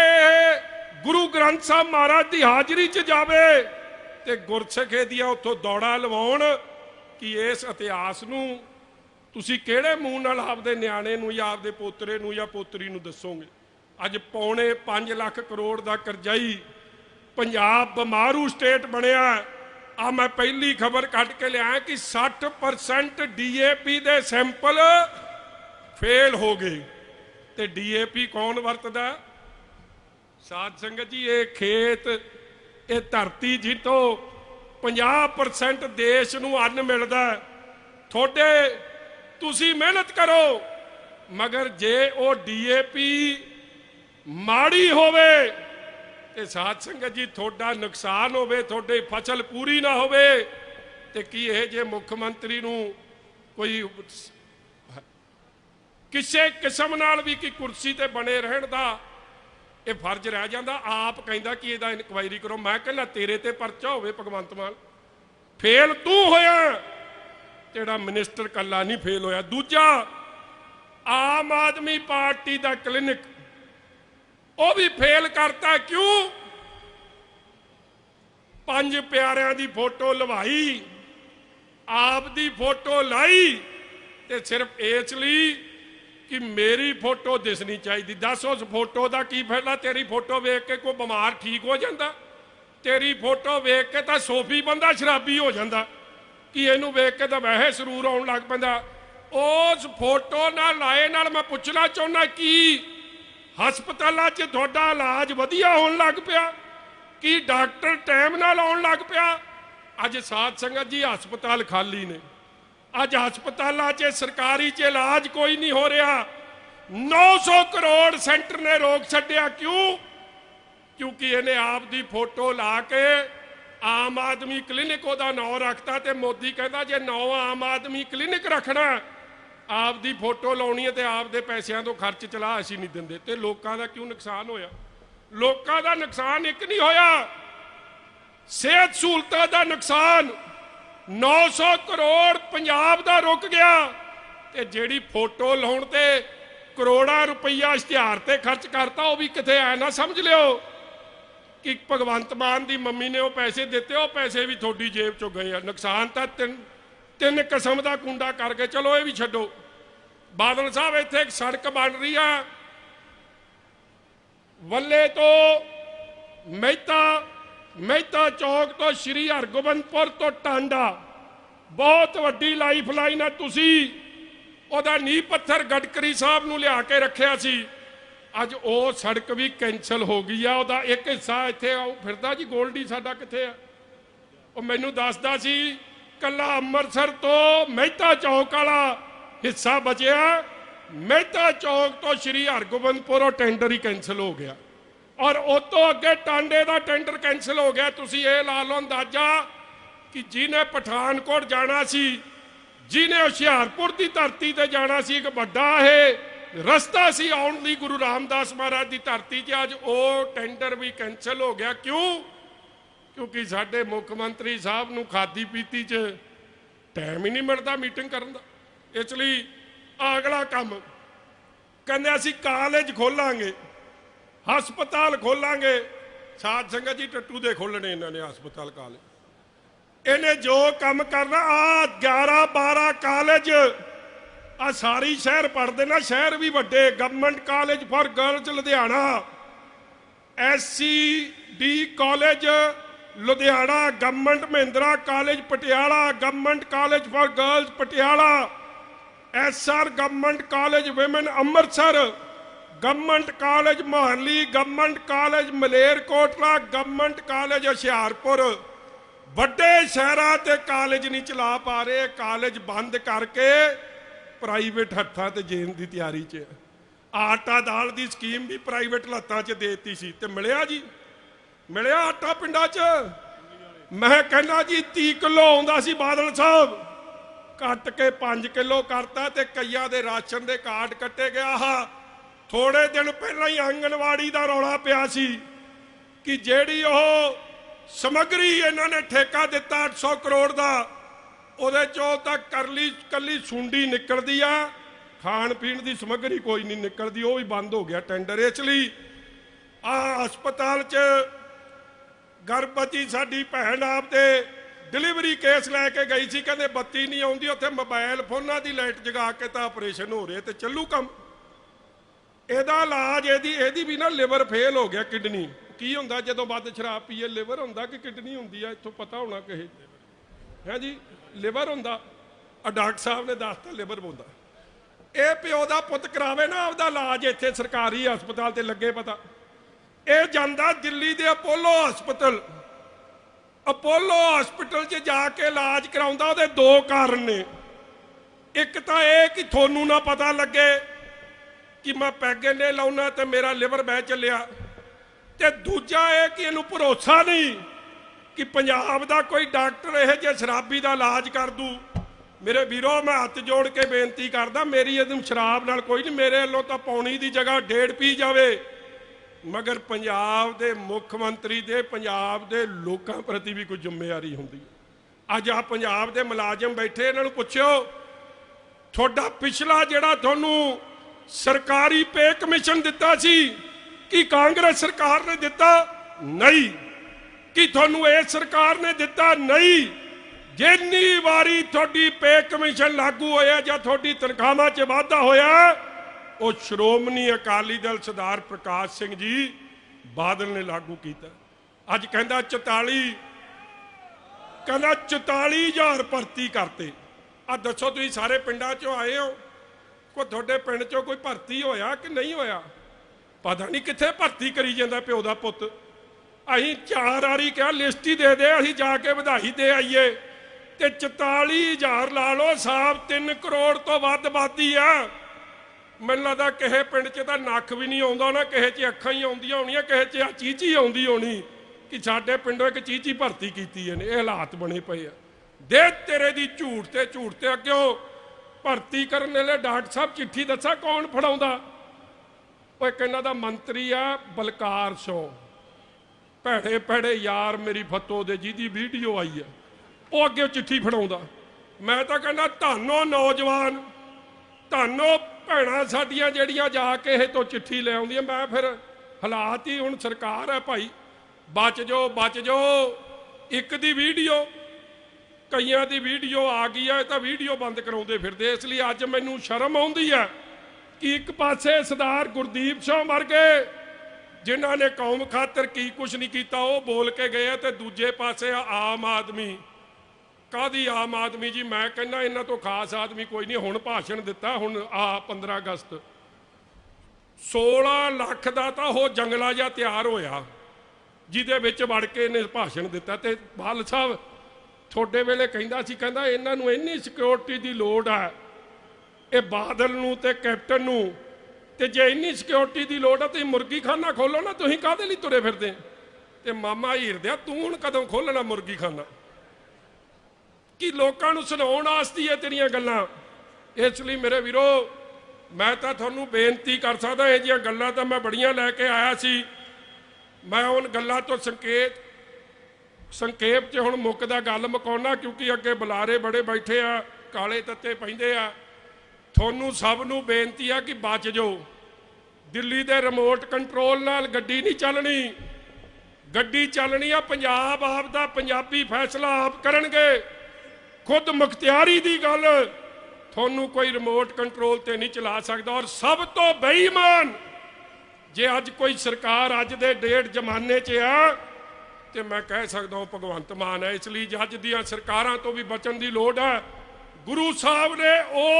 ਗੁਰੂ ਗ੍ਰੰਥ ਸਾਹਿਬ ਮਹਾਰਾਜ ਦੀ ਹਾਜ਼ਰੀ 'ਚ ਜਾਵੇ ਤੇ ਗੁਰਸਿੱਖੇ ਦੀਆਂ ਉੱਥੋਂ ਦੌੜਾ ਲਵਾਉਣ ਕਿ ਇਸ ਇਤਿਹਾਸ ਨੂੰ ਤੁਸੀਂ ਕਿਹੜੇ ਮੂੰਹ ਨਾਲ ਆਪਦੇ ਨਿਆਣੇ ਨੂੰ ਜਾਂ ਆਪਦੇ ਪੋਤਰੇ ਨੂੰ ਜਾਂ ਪੋਤਰੀ ਨੂੰ ਦੱਸੋਗੇ? ਅੱਜ ਪੌਣੇ 5 ਲੱਖ ਕਰੋੜ ਦਾ ਕਰਜ਼ਾਈ ਪੰਜਾਬ ਬਿਮਾਰੂ ਸਟੇਟ ਬਣਿਆ। ਆ ਮੈਂ ਪਹਿਲੀ ਖਬਰ ਕੱਢ ਕੇ ਲਿਆਇਆ ਕਿ 60% ਡੀਏਪੀ ਦੇ ਸੈਂਪਲ ਫੇਲ ਹੋ ਗਏ ਤੇ ਡੀਏਪੀ ਕੌਣ ਵਰਤਦਾ ਸਾਧ ਸੰਗਤ ਜੀ, ਇਹ ਖੇਤ, ਇਹ ਧਰਤੀ ਜਿੱਤੋਂ 50% ਦੇਸ਼ ਨੂੰ ਅੰਨ ਮਿਲਦਾ ਹੈ। ਤੁਹਾਡੇ, ਤੁਸੀਂ ਮਿਹਨਤ ਕਰੋ, ਮਗਰ ਜੇ ਉਹ ਡੀਏਪੀ ਮਾੜੀ ਹੋਵੇ ਤੇ ਸਾਧ ਸੰਗਤ ਜੀ, ਤੁਹਾਡਾ ਨੁਕਸਾਨ ਹੋਵੇ, ਤੁਹਾਡੀ ਫਸਲ ਪੂਰੀ ਨਾ ਹੋਵੇ, ਤੇ ਕੀ ਇਹ ਜੇ ਮੁੱਖ ਮੰਤਰੀ ਨੂੰ ਕੋਈ ਕਿਸੇ ਕਿਸਮ ਨਾਲ ਵੀ ਕੀ ਕੁਰਸੀ ਤੇ ਬਣੇ ਰਹਿਣ ਦਾ ਇਹ ਫਰਜ਼ ਰਹਿ ਜਾਂਦਾ? ਆਪ ਕਹਿੰਦਾ ਕਿ ਇਹਦਾ ਇਨਕੁਆਇਰੀ ਕਰੋ। ਮੈਂ ਕਹਿੰਦਾ, ਤੇਰੇ ਤੇ ਪਰਚਾ ਹੋਵੇ ਭਗਵੰਤ ਮਾਨ। ਫੇਲ ਤੂੰ ਹੋਇਆ। ਜਿਹੜਾ ਮਿਨਿਸਟਰ ਕੱਲਾ ਨਹੀਂ ਫੇਲ ਹੋਇਆ। ਦੂਜਾ, ਆਮ ਆਦਮੀ ਪਾਰਟੀ ਦਾ ਕਲੀਨਿਕ ਉਹ ਵੀ ਫੇਲ ਕਰਤਾ ਕਿਉਂ? ਪੰਜ ਪਿਆਰਿਆਂ ਦੀ ਫੋਟੋ ਲਵਾਈ, ਆਪ ਦੀ ਫੋਟੋ ਲਾਈ ਤੇ ਸਿਰਫ ਇਸ ਲਈ ਕਿ ਮੇਰੀ ਫੋਟੋ ਦਿਸਣੀ ਚਾਹੀਦੀ। ਦੱਸ ਉਸ ਫੋਟੋ ਦਾ ਕੀ ਫਾਇਦਾ? ਤੇਰੀ ਫੋਟੋ ਵੇਖ ਕੇ ਕੋਈ ਬਿਮਾਰ ਠੀਕ ਹੋ ਜਾਂਦਾ? ਤੇਰੀ ਫੋਟੋ ਵੇਖ ਕੇ ਤਾਂ ਸੋਫੀ ਬੰਦਾ ਸ਼ਰਾਬੀ ਹੋ ਜਾਂਦਾ। ਕਿ ਇਹਨੂੰ ਵੇਖ ਕੇ ਤਾਂ ਵੈਸੇ ਸਰੂਰ ਆਉਣ ਲੱਗ ਪੈਂਦਾ। ਉਸ ਫੋਟੋ ਨਾਲ ਲਾਏ ਨਾਲ ਮੈਂ ਪੁੱਛਣਾ ਚਾਹੁੰਦਾ ਕੀ ਹਸਪਤਾਲਾਂ 'ਚ ਤੁਹਾਡਾ ਇਲਾਜ ਵਧੀਆ ਹੋਣ ਲੱਗ ਪਿਆ। ਕੀ ਡਾਕਟਰ ਟਾਈਮ ਨਾਲ ਆਉਣ ਲੱਗ ਪਿਆ? ਅੱਜ ਸਾਧ ਸੰਗਤ ਜੀ ਹਸਪਤਾਲ ਖਾਲੀ ਨੇ। ਅੱਜ ਹਸਪਤਾਲਾਂ 'ਚ, ਸਰਕਾਰੀ 'ਚ ਇਲਾਜ ਕੋਈ ਨਹੀਂ ਹੋ ਰਿਹਾ। 900 ਕਰੋੜ ਸੈਂਟਰ ਨੇ ਰੋਕ ਛੱਡਿਆ। ਕਿਉਂ? ਕਿਉਂਕਿ ਇਹਨੇ ਆਪ ਦੀ ਫੋਟੋ ਲਾ ਕੇ ਆਮ ਆਦਮੀ ਕਲੀਨਿਕ ਉਹਦਾ ਨਾਂ ਰੱਖਤਾ ਤੇ ਮੋਦੀ ਕਹਿੰਦਾ ਜੇ ਨਾਂ ਆਮ ਆਦਮੀ ਕਲੀਨਿਕ ਰੱਖਣਾ ਆਪ ਦੀ ਫੋਟੋ ਲਾਉਣੀ ਹੈ ਤੇ ਆਪ ਦੇ ਪੈਸਿਆਂ ਤੋਂ ਖਰਚ ਚਲਾ ਅਸੀਂ ਨਹੀਂ ਦਿੰਦੇ ਤੇ ਲੋਕਾਂ ਦਾ ਕਿਉਂ ਨੁਕਸਾਨ ਹੋਇਆ? ਲੋਕਾਂ ਦਾ ਨੁਕਸਾਨ ਇੱਕ ਨਹੀਂ ਹੋਇਆ। ਸਿਹਤ ਸਹੂਲਤਾਂ ਦਾ ਨੁਕਸਾਨ। 900 ਕਰੋੜ ਪੰਜਾਬ ਦਾ ਰੁਕ ਗਿਆ ਤੇ ਜਿਹੜੀ ਫੋਟੋ ਲਾਉਣ ਤੇ ਕਰੋੜਾਂ ਰੁਪਈਆ ਇਸ਼ਤਿਹਾਰ ਤੇ ਖਰਚ ਕਰਤਾ, ਉਹ ਵੀ ਕਿਤੇ ਐ ਨਾ ਸਮਝ ਲਿਓ ਕਿ ਭਗਵੰਤ ਮਾਨ ਦੀ ਮੰਮੀ ਨੇ ਉਹ ਪੈਸੇ ਦਿੱਤੇ, ਉਹ ਪੈਸੇ ਵੀ ਤੁਹਾਡੀ ਜੇਬ ਚੋਂ ਗਏ ਆ। ਨੁਕਸਾਨ ਤਾਂ ਤਿੰਨ ਕਿਸਮ ਦਾ ਕੁੰਡਾ ਕਰਕੇ ਚਲੋ ਇਹ ਵੀ ਛੱਡੋ। ਬਾਦਲ ਸਾਹਿਬ ਇੱਥੇ ਇੱਕ ਸੜਕ ਬਣ ਰਹੀ ਆ। ਵੱਲੇ ਤੋਂ ਮਹਿਤਾ ਮਹਿਤਾ ਚੌਕ ਤੋਂ ਸ਼੍ਰੀ ਹਰਗੋਬਿੰਦਪੁਰ ਤੋਂ ਟਾਂਡਾ। ਬਹੁਤ ਵੱਡੀ ਲਾਈਫ ਲਾਈਨ ਹੈ ਤੁਸੀਂ। ਉਹਦਾ ਨੀਂਹ ਪੱਥਰ ਗਡਕਰੀ ਸਾਹਿਬ ਨੂੰ ਲਿਆ ਕੇ ਰੱਖਿਆ ਸੀ। ਅੱਜ ਉਹ ਸੜਕ ਵੀ ਕੈਨਸਲ ਹੋ ਗਈ ਆ। ਉਹਦਾ ਇੱਕ ਹਿੱਸਾ ਇੱਥੇ ਆਉ ਫਿਰਦਾ ਜੀ, ਗੋਲਡੀ ਸਾਡਾ ਕਿੱਥੇ ਆ? ਉਹ ਮੈਨੂੰ ਦੱਸਦਾ ਸੀ ਕੱਲਾ ਅੰਮ੍ਰਿਤਸਰ ਤੋਂ ਮਹਿਤਾ ਚੌਕ ਵਾਲਾ ਹਿੱਸਾ ਬਚਿਆ। ਮਹਿਤਾ ਚੌਕ ਤੋਂ ਸ਼੍ਰੀ ਹਰਗੋਬਿੰਦਪੁਰ ਟੈਂਡਰ ਹੀ ਕੈਨਸਲ ਹੋ ਗਿਆ। ਔਰ ਉਹ ਤੋਂ ਅੱਗੇ ਟਾਂਡੇ ਦਾ ਟੈਂਡਰ ਕੈਨਸਲ ਹੋ ਗਿਆ। ਤੁਸੀਂ ਇਹ ਲਾ ਲਓ ਅੰਦਾਜ਼ਾ ਕਿ ਜਿਹਨੇ ਪਠਾਨਕੋਟ ਜਾਣਾ ਸੀ, ਜਿਹਨੇ ਹੁਸ਼ਿਆਰਪੁਰ ਦੀ ਧਰਤੀ ਤੇ ਜਾਣਾ ਸੀ, ਇੱਕ ਵੱਡਾ ਇਹ ਰਸਤਾ ਸੀ ਆਉਣ ਲਈ ਗੁਰੂ ਰਾਮਦਾਸ ਮਹਾਰਾਜ ਦੀ ਧਰਤੀ 'ਚ ਅੱਜ ਉਹ ਟੈਂਡਰ ਵੀ ਕੈਨਸਲ ਹੋ ਗਿਆ। ਕਿਉਂ? ਕਿਉਂਕਿ ਸਾਡੇ ਮੁੱਖ ਮੰਤਰੀ ਸਾਹਿਬ ਨੂੰ ਖਾਦੀ ਪੀਤੀ 'ਚ ਟਾਈਮ ਹੀ ਨਹੀਂ ਮਿਲਦਾ ਮੀਟਿੰਗ ਕਰਨ ਦਾ। ਇਸ ਲਈ ਅਗਲਾ ਕੰਮ ਕਹਿੰਦੇ ਅਸੀਂ ਕਾਲਜ ਖੋਲਾਂਗੇ, ਹਸਪਤਾਲ ਖੋਲਾਂਗੇ। ਸਾਧ ਸੰਗਤ ਜੀ ਟੱਟੂ ਦੇ ਖੋਲਣੇ ਇਹਨਾਂ ਨੇ ਹਸਪਤਾਲ ਕਾਲਜ ਇਹਨੇ ਜੋ ਕੰਮ ਕਰਨਾ ਆ 11 12 ਕਾਲਜ ਆ ਸਾਰੀ ਸ਼ਹਿਰ ਪੜਦੇ ਨਾ, ਸ਼ਹਿਰ ਵੀ ਵੱਡੇ government college for girls Ludhiana. SC D college Ludhiana government Mohindra college Patiala government college for girls Patiala. SR government college women Amritsar. Government college Mohali. Government college Malerkotla. Government college Hoshiarpur. ਵੱਡੇ ਸ਼ਹਿਰਾਂ ਤੇ college ਨਹੀਂ ਚਲਾ ਪਾ ਰਹੇ। College ਬੰਦ ਕਰਕੇ private ਹੱਥਾਂ ਤੇ ਜੇਨ ਦੀ ਤਿਆਰੀ 'ਚ ਆਟਾ ਦਾਲ ਦੀ ਸਕੀਮ ਵੀ ਪ੍ਰਾਈਵੇਟ ਲੱਤਾਂ 'ਚ ਦੇਤੀ ਸੀ ਤੇ ਮਿਲਿਆ ਜੀ। ਮਿਲਿਆ ਆਟਾ ਪਿੰਡਾਂ 'ਚ। ਮੈਂ ਕਹਿੰਦਾ ਜੀ 30 ਕਿਲੋ ਆਉਂਦਾ ਸੀ ਬਾਦਲ ਸਾਹਿਬ। ਕੱਟ ਕੇ 5 ਕਿਲੋ ਕਰਤਾ ਤੇ ਕਈਆਂ ਦੇ ਰਾਸ਼ਨ ਦੇ ਕਾਰਡ ਕੱਟੇ ਗਿਆ ਆਹ। ਥੋੜੇ ਦਿਨ ਪਹਿਲਾਂ ਹੀ ਆਂਗਣਵਾੜੀ ਦਾ ਰੌਲਾ ਪਿਆ ਸੀ ਕਿ ਜਿਹੜੀ ਉਹ ਸਮੱਗਰੀ ਇਹਨਾਂ ਨੇ ਠੇਕਾ ਦਿੱਤਾ 800 ਕਰੋੜ ਦਾ, ਉਹਦੇ ਚੋਂ ਤਾਂ ਕਰਲੀ ਕੱਲੀ ਸੁੰਡੀ ਨਿਕਲਦੀ ਆ। ਖਾਣ ਪੀਣ ਦੀ ਸਮੱਗਰੀ ਕੋਈ ਨਹੀਂ ਨਿਕਲਦੀ, ਉਹ ਵੀ ਬੰਦ ਹੋ ਗਿਆ ਟੈਂਡਰ। ਇਸ ਲਈ ਆ ਹਸਪਤਾਲ 'ਚ ਗਰਭਵਤੀ ਸਾਡੀ ਭੈਣ ਆਪਦੇ ਡਿਲੀਵਰੀ ਕੇਸ ਲੈ ਕੇ ਗਈ ਸੀ, ਕਹਿੰਦੇ ਬੱਤੀ ਨਹੀਂ ਆਉਂਦੀ, ਉੱਥੇ ਮੋਬਾਈਲ ਫੋਨਾਂ ਦੀ ਲਾਈਟ ਜਗਾ ਕੇ ਤਾਂ ਆਪਰੇਸ਼ਨ ਹੋ ਰਿਹਾ ਤੇ ਚੱਲੂ ਕੰਮ। ਇਹਦਾ ਇਲਾਜ, ਇਹਦੀ ਇਹਦੀ ਵੀ ਨਾ ਲਿਵਰ ਫੇਲ ਹੋ ਗਿਆ ਕਿਡਨੀ ਕੀ ਹੁੰਦਾ ਜਦੋਂ ਵੱਧ ਸ਼ਰਾਬ ਪੀਏ ਲਿਵਰ ਹੁੰਦਾ ਕਿ ਕਿਡਨੀ ਹੁੰਦੀ ਆ? ਇੱਥੋਂ ਪਤਾ ਹੋਣਾ ਕਿਸੇ ਹੈ ਜੀ? ਲਿਵਰ ਹੁੰਦਾ। ਆ ਡਾਕਟਰ ਸਾਹਿਬ ਨੇ ਦੱਸਤਾ ਲਿਵਰ ਹੁੰਦਾ ਇਹ ਪਿਓ ਦਾ ਪੁੱਤ ਕਰਾਵੇ ਨਾ, ਆਪਦਾ ਇਲਾਜ ਇੱਥੇ ਸਰਕਾਰੀ ਹਸਪਤਾਲ ਤੇ ਲੱਗੇ ਪਤਾ। ਇਹ ਜਾਂਦਾ ਦਿੱਲੀ ਦੇ ਅਪੋਲੋ ਹਸਪਤਾਲ ਅਪੋਲੋ ਹਸਪਤਾਲ 'ਚ ਜਾ ਕੇ ਇਲਾਜ ਕਰਾਉਂਦਾ, ਉਹਦੇ ਦੋ ਕਾਰਨ ਨੇ। ਇੱਕ ਤਾਂ ਇਹ ਕਿ ਤੁਹਾਨੂੰ ਨਾ ਪਤਾ ਲੱਗੇ ਕਿ ਮੈਂ ਪੈਗੇ ਨੇ ਲਾਉਣਾ ਤੇ ਮੇਰਾ ਲਿਵਰ ਬਹਿ ਚੱਲਿਆ। ਤੇ ਦੂਜਾ ਇਹ ਕਿ ਇਹਨੂੰ ਭਰੋਸਾ ਨਹੀਂ ਕਿ ਪੰਜਾਬ ਦਾ ਕੋਈ ਡਾਕਟਰ ਇਹ ਜੇ ਸ਼ਰਾਬੀ ਦਾ ਇਲਾਜ ਕਰ ਦੂ। ਮੇਰੇ ਵੀਰੋ, ਮੈਂ ਹੱਥ ਜੋੜ ਕੇ ਬੇਨਤੀ ਕਰਦਾ, ਮੇਰੀ ਇਹਨੂੰ ਸ਼ਰਾਬ ਨਾਲ ਕੋਈ ਨਹੀਂ, ਮੇਰੇ ਵੱਲੋਂ ਤਾਂ ਪੌਣੀ ਦੀ ਜਗ੍ਹਾ ਡੇਢ ਪੀ ਜਾਵੇ। ਮਗਰ ਪੰਜਾਬ ਦੇ ਮੁੱਖ ਮੰਤਰੀ ਦੇ ਪੰਜਾਬ ਦੇ ਲੋਕਾਂ ਪ੍ਰਤੀ ਵੀ ਕੋਈ ਜ਼ਿੰਮੇਵਾਰੀ ਹੁੰਦੀ ਹੈ। ਅੱਜ ਆ ਪੰਜਾਬ ਦੇ ਮੁਲਾਜ਼ਮ ਬੈਠੇ, ਇਹਨਾਂ ਨੂੰ ਪੁੱਛਿਓ, ਤੁਹਾਡਾ ਪਿਛਲਾ ਜਿਹੜਾ ਤੁਹਾਨੂੰ ਸਰਕਾਰੀ ਪੇ ਕਮਿਸ਼ਨ ਦਿੱਤਾ ਸੀ, ਕਿ ਕਾਂਗਰਸ ਸਰਕਾਰ ਨੇ ਦਿੱਤਾ? ਨਹੀਂ। ਕੀ ਤੁਹਾਨੂੰ ਇਹ ਸਰਕਾਰ ਨੇ ਦਿੱਤਾ? ਨਹੀਂ। ਜਿੰਨੀ ਵਾਰੀ ਤੁਹਾਡੀ ਪੇ ਕਮਿਸ਼ਨ ਲਾਗੂ ਹੋਇਆ ਜਾਂ ਤੁਹਾਡੀ ਤਨਖਾਹਾਂ 'ਚ ਵਾਧਾ ਹੋਇਆ ਉਹ ਸ਼੍ਰੋਮਣੀ ਅਕਾਲੀ ਦਲ ਸਰਦਾਰ ਪ੍ਰਕਾਸ਼ ਸਿੰਘ ਜੀ ਬਾਦਲ ਨੇ ਲਾਗੂ ਕੀਤਾ। ਅੱਜ ਕਹਿੰਦਾ 44 ਕਹਿੰਦਾ 44000 ਭਰਤੀ ਕਰਤੇ। ਆ ਦੱਸੋ ਤੁਸੀਂ ਸਾਰੇ ਪਿੰਡਾਂ 'ਚੋਂ ਆਏ ਹੋ? ਕੋਈ ਤੁਹਾਡੇ ਪਿੰਡ 'ਚੋਂ ਕੋਈ ਭਰਤੀ ਹੋਇਆ ਕਿ ਨਹੀਂ ਹੋਇਆ? ਪਤਾ ਨਹੀਂ ਕਿੱਥੇ ਭਰਤੀ ਕਰੀ ਜਾਂਦਾ ਪਿਓ ਦਾ ਪੁੱਤ। ਅਸੀਂ ਚਾਰ ਵਾਰੀ ਕਿਹਾ, ਲਿਸਟ ਹੀ ਦੇ ਦੇ, ਅਸੀਂ ਜਾ ਕੇ ਵਧਾਈ ਦੇ ਆਈਏ। ਤੇ 44000 ਲਾ ਲਓ ਸਾਫ਼ 3 ਕਰੋੜ ਤੋਂ ਵੱਧ ਵਾਦੀ ਆ। ਮੈਨੂੰ ਲੱਗਦਾ ਕਿਸੇ ਪਿੰਡ 'ਚ ਤਾਂ ਨੱਕ ਵੀ ਨਹੀਂ ਆਉਂਦਾ ਨਾ, ਕਿਸੇ 'ਚ ਅੱਖਾਂ ਹੀ ਆਉਂਦੀਆਂ ਹੋਣੀਆਂ, ਕਿਸੇ 'ਚ ਆ ਚੀਚੀ ਆਉਂਦੀ ਹੋਣੀ ਕਿ ਸਾਡੇ ਪਿੰਡੋਂ ਇੱਕ ਚੀਚੀ ਭਰਤੀ ਕੀਤੀ ਇਹਨੇ, ਇਹ ਹਾਲਾਤ ਬਣੇ ਪਏ ਆ। ਦੇ ਤੇਰੇ ਦੀ ਝੂਠ ਤੇ ਝੂਠ ਤੇ ਅੱਗਿਓ ਭਰਤੀ ਕਰਨ ਵਾਲੇ ਡਾਕਟਰ ਸਾਹਿਬ ਚਿੱਠੀ ਦੱਸਾਂ ਕੌਣ ਫੜਾਉਂਦਾ? ਉਹ ਇੱਕ ਇਹਨਾਂ ਦਾ ਮੰਤਰੀ ਆ, ਬਲਕਾਰ ਸਿੰਘ ਭੈੜੇ ਭੈੜੇ ਯਾਰ ਮੇਰੀ ਫਤੋ ਦੇ, ਜਿਹਦੀ ਵੀਡੀਓ ਆਈ ਆ, ਉਹ ਅੱਗੇ ਚਿੱਠੀ ਫੜਾਉਂਦਾ। ਮੈਂ ਤਾਂ ਕਹਿੰਦਾ, ਧੰਨੋ ਨੌਜਵਾਨ, ਧੰਨੋ ਭੈਣਾਂ ਸਾਡੀਆਂ ਜਿਹੜੀਆਂ ਜਾ ਕੇ ਇਹ ਤੋਂ ਚਿੱਠੀ ਲੈ ਆਉਂਦੀਆਂ, ਮੈਂ ਫਿਰ ਹਾਲਾਤ ਹੀ ਹੁਣ ਸਰਕਾਰ ਹੈ ਭਾਈ। ਬਚ ਜੋ ਬਚ ਜੋ। ਇੱਕ ਦੀ ਵੀਡੀਓ, ਕਈਆਂ ਦੀ ਵੀਡੀਓ ਆ ਗਈ ਹੈ ਤਾਂ ਵੀਡੀਓ ਬੰਦ ਕਰਾਉਂਦੇ ਫਿਰਦੇ ਇਸ ਲਈ ਅੱਜ ਮੈਨੂੰ ਸ਼ਰਮ ਆਉਂਦੀ ਹੈ ਕਿ ਇੱਕ ਪਾਸੇ ਸਰਦਾਰ ਗੁਰਦੀਪ ਸਿੰਘ ਵਰਗੇ, ਜਿਨ੍ਹਾਂ ਨੇ ਕੌਮ ਖਾਤਰ ਕੀ ਕੁਝ ਨਹੀਂ ਕੀਤਾ, ਉਹ ਬੋਲ ਕੇ ਗਏ ਤੇ ਦੂਜੇ ਪਾਸੇ ਆਮ ਆਦਮੀ। ਕਾਦੀ ਆਮ ਆਦਮੀ ਜੀ? ਮੈਂ ਕਹਿੰਦਾ ਇਹਨਾਂ ਤੋਂ ਖਾਸ ਆਦਮੀ ਕੋਈ ਨਹੀਂ। ਹੁਣ ਭਾਸ਼ਣ ਦਿੱਤਾ, ਹੁਣ ਆ 15 ਅਗਸਤ। 16 ਲੱਖ ਦਾ ਤਾਂ ਉਹ ਜੰਗਲਾ ਜਿਹਾ ਤਿਆਰ ਹੋਇਆ, ਜਿਹਦੇ ਵਿੱਚ ਵੜ ਕੇ ਇਹਨੇ ਭਾਸ਼ਣ ਦਿੱਤਾ। ਤੇ ਬਾਲ ਸਾਹਿਬ ਤੁਹਾਡੇ ਵੇਲੇ ਕਹਿੰਦਾ ਸੀ, ਕਹਿੰਦਾ ਇਹਨਾਂ ਨੂੰ ਇੰਨੀ ਸਿਕਿਉਰਿਟੀ ਦੀ ਲੋੜ ਆ ਇਹ ਬਾਦਲ ਨੂੰ ਤੇ ਕੈਪਟਨ ਨੂੰ, ਤੇ ਜੇ ਇੰਨੀ ਸਿਕਿਉਰਿਟੀ ਦੀ ਲੋੜ ਆ ਤੁਸੀਂ ਮੁਰਗੀਖਾਨਾ ਖੋਲੋ ਨਾ। ਤੁਸੀਂ ਕਾਹਦੇ ਲਈ ਤੁਰੇ ਫਿਰਦੇ? ਤੇ ਮਾਮਾ ਹੀਰਦਿਆ ਤੂੰ ਹੁਣ ਕਦੋਂ ਖੋਲਣਾ ਮੁਰਗੀ ਖਾਨਾ ਕਿ ਲੋਕਾਂ ਨੂੰ ਸੁਣਾਉਣ ਵਾਸਤੇ ਹੈ ਤੇਰੀਆਂ ਗੱਲਾਂ। ਇਸ ਲਈ ਮੇਰੇ ਵੀਰੋ, ਮੈਂ ਤਾਂ ਤੁਹਾਨੂੰ ਬੇਨਤੀ ਕਰ ਸਕਦਾ, ਇਹ ਜੀਆਂ ਗੱਲਾਂ ਤਾਂ ਮੈਂ ਬੜੀਆਂ ਲੈ ਕੇ ਆਇਆ ਸੀ। ਮੈਂ ਉਹਨਾਂ ਗੱਲਾਂ ਤੋਂ ਸੰਕੇਤ, ਸੰਖੇਪ 'ਚ ਹੁਣ ਮੁੱਕਦਾ ਗੱਲ ਮੁਕਾਉਣਾ ਕਿਉਂਕਿ ਅੱਗੇ ਬੁਲਾਰੇ ਬੜੇ ਬੈਠੇ ਆ, ਕਾਲੇ ਤੱਤੇ ਪੈਂਦੇ ਆ। ਤੁਹਾਨੂੰ ਸਭ ਨੂੰ ਬੇਨਤੀ ਆ ਕਿ ਬਚ ਜਾਓ। ਦਿੱਲੀ ਦੇ ਰਿਮੋਟ ਕੰਟਰੋਲ ਨਾਲ ਗੱਡੀ ਨਹੀਂ ਚੱਲਣੀ। ਗੱਡੀ ਚੱਲਣੀ ਆ, ਪੰਜਾਬ ਆਪ ਦਾ ਪੰਜਾਬੀ ਫੈਸਲਾ ਆਪ ਕਰਨਗੇ। ਖੁਦ ਮੁਖਤਿਆਰੀ ਦੀ ਗੱਲ, ਤੁਹਾਨੂੰ ਕੋਈ ਰਿਮੋਟ ਕੰਟਰੋਲ ਤੇ ਨਹੀਂ ਚਲਾ ਸਕਦਾ ਔਰ ਸਭ ਤੋਂ ਬੇਈਮਾਨ ਜੇ ਅੱਜ ਕੋਈ ਸਰਕਾਰ ਅੱਜ ਦੇ ਡੇਟ ਜ਼ਮਾਨੇ 'ਚ ਆ, ਤੇ ਮੈਂ ਕਹਿ ਸਕਦਾ ਹਾਂ ਭਗਵੰਤ ਮਾਨ ਹੈ, ਇਸ ਲਈ ਜੱਜ ਦੀਆਂ ਸਰਕਾਰਾਂ ਤੋਂ ਵੀ ਬਚਣ ਦੀ ਲੋੜ ਹੈ। ਗੁਰੂ ਸਾਹਿਬ ਨੇ ਉਹ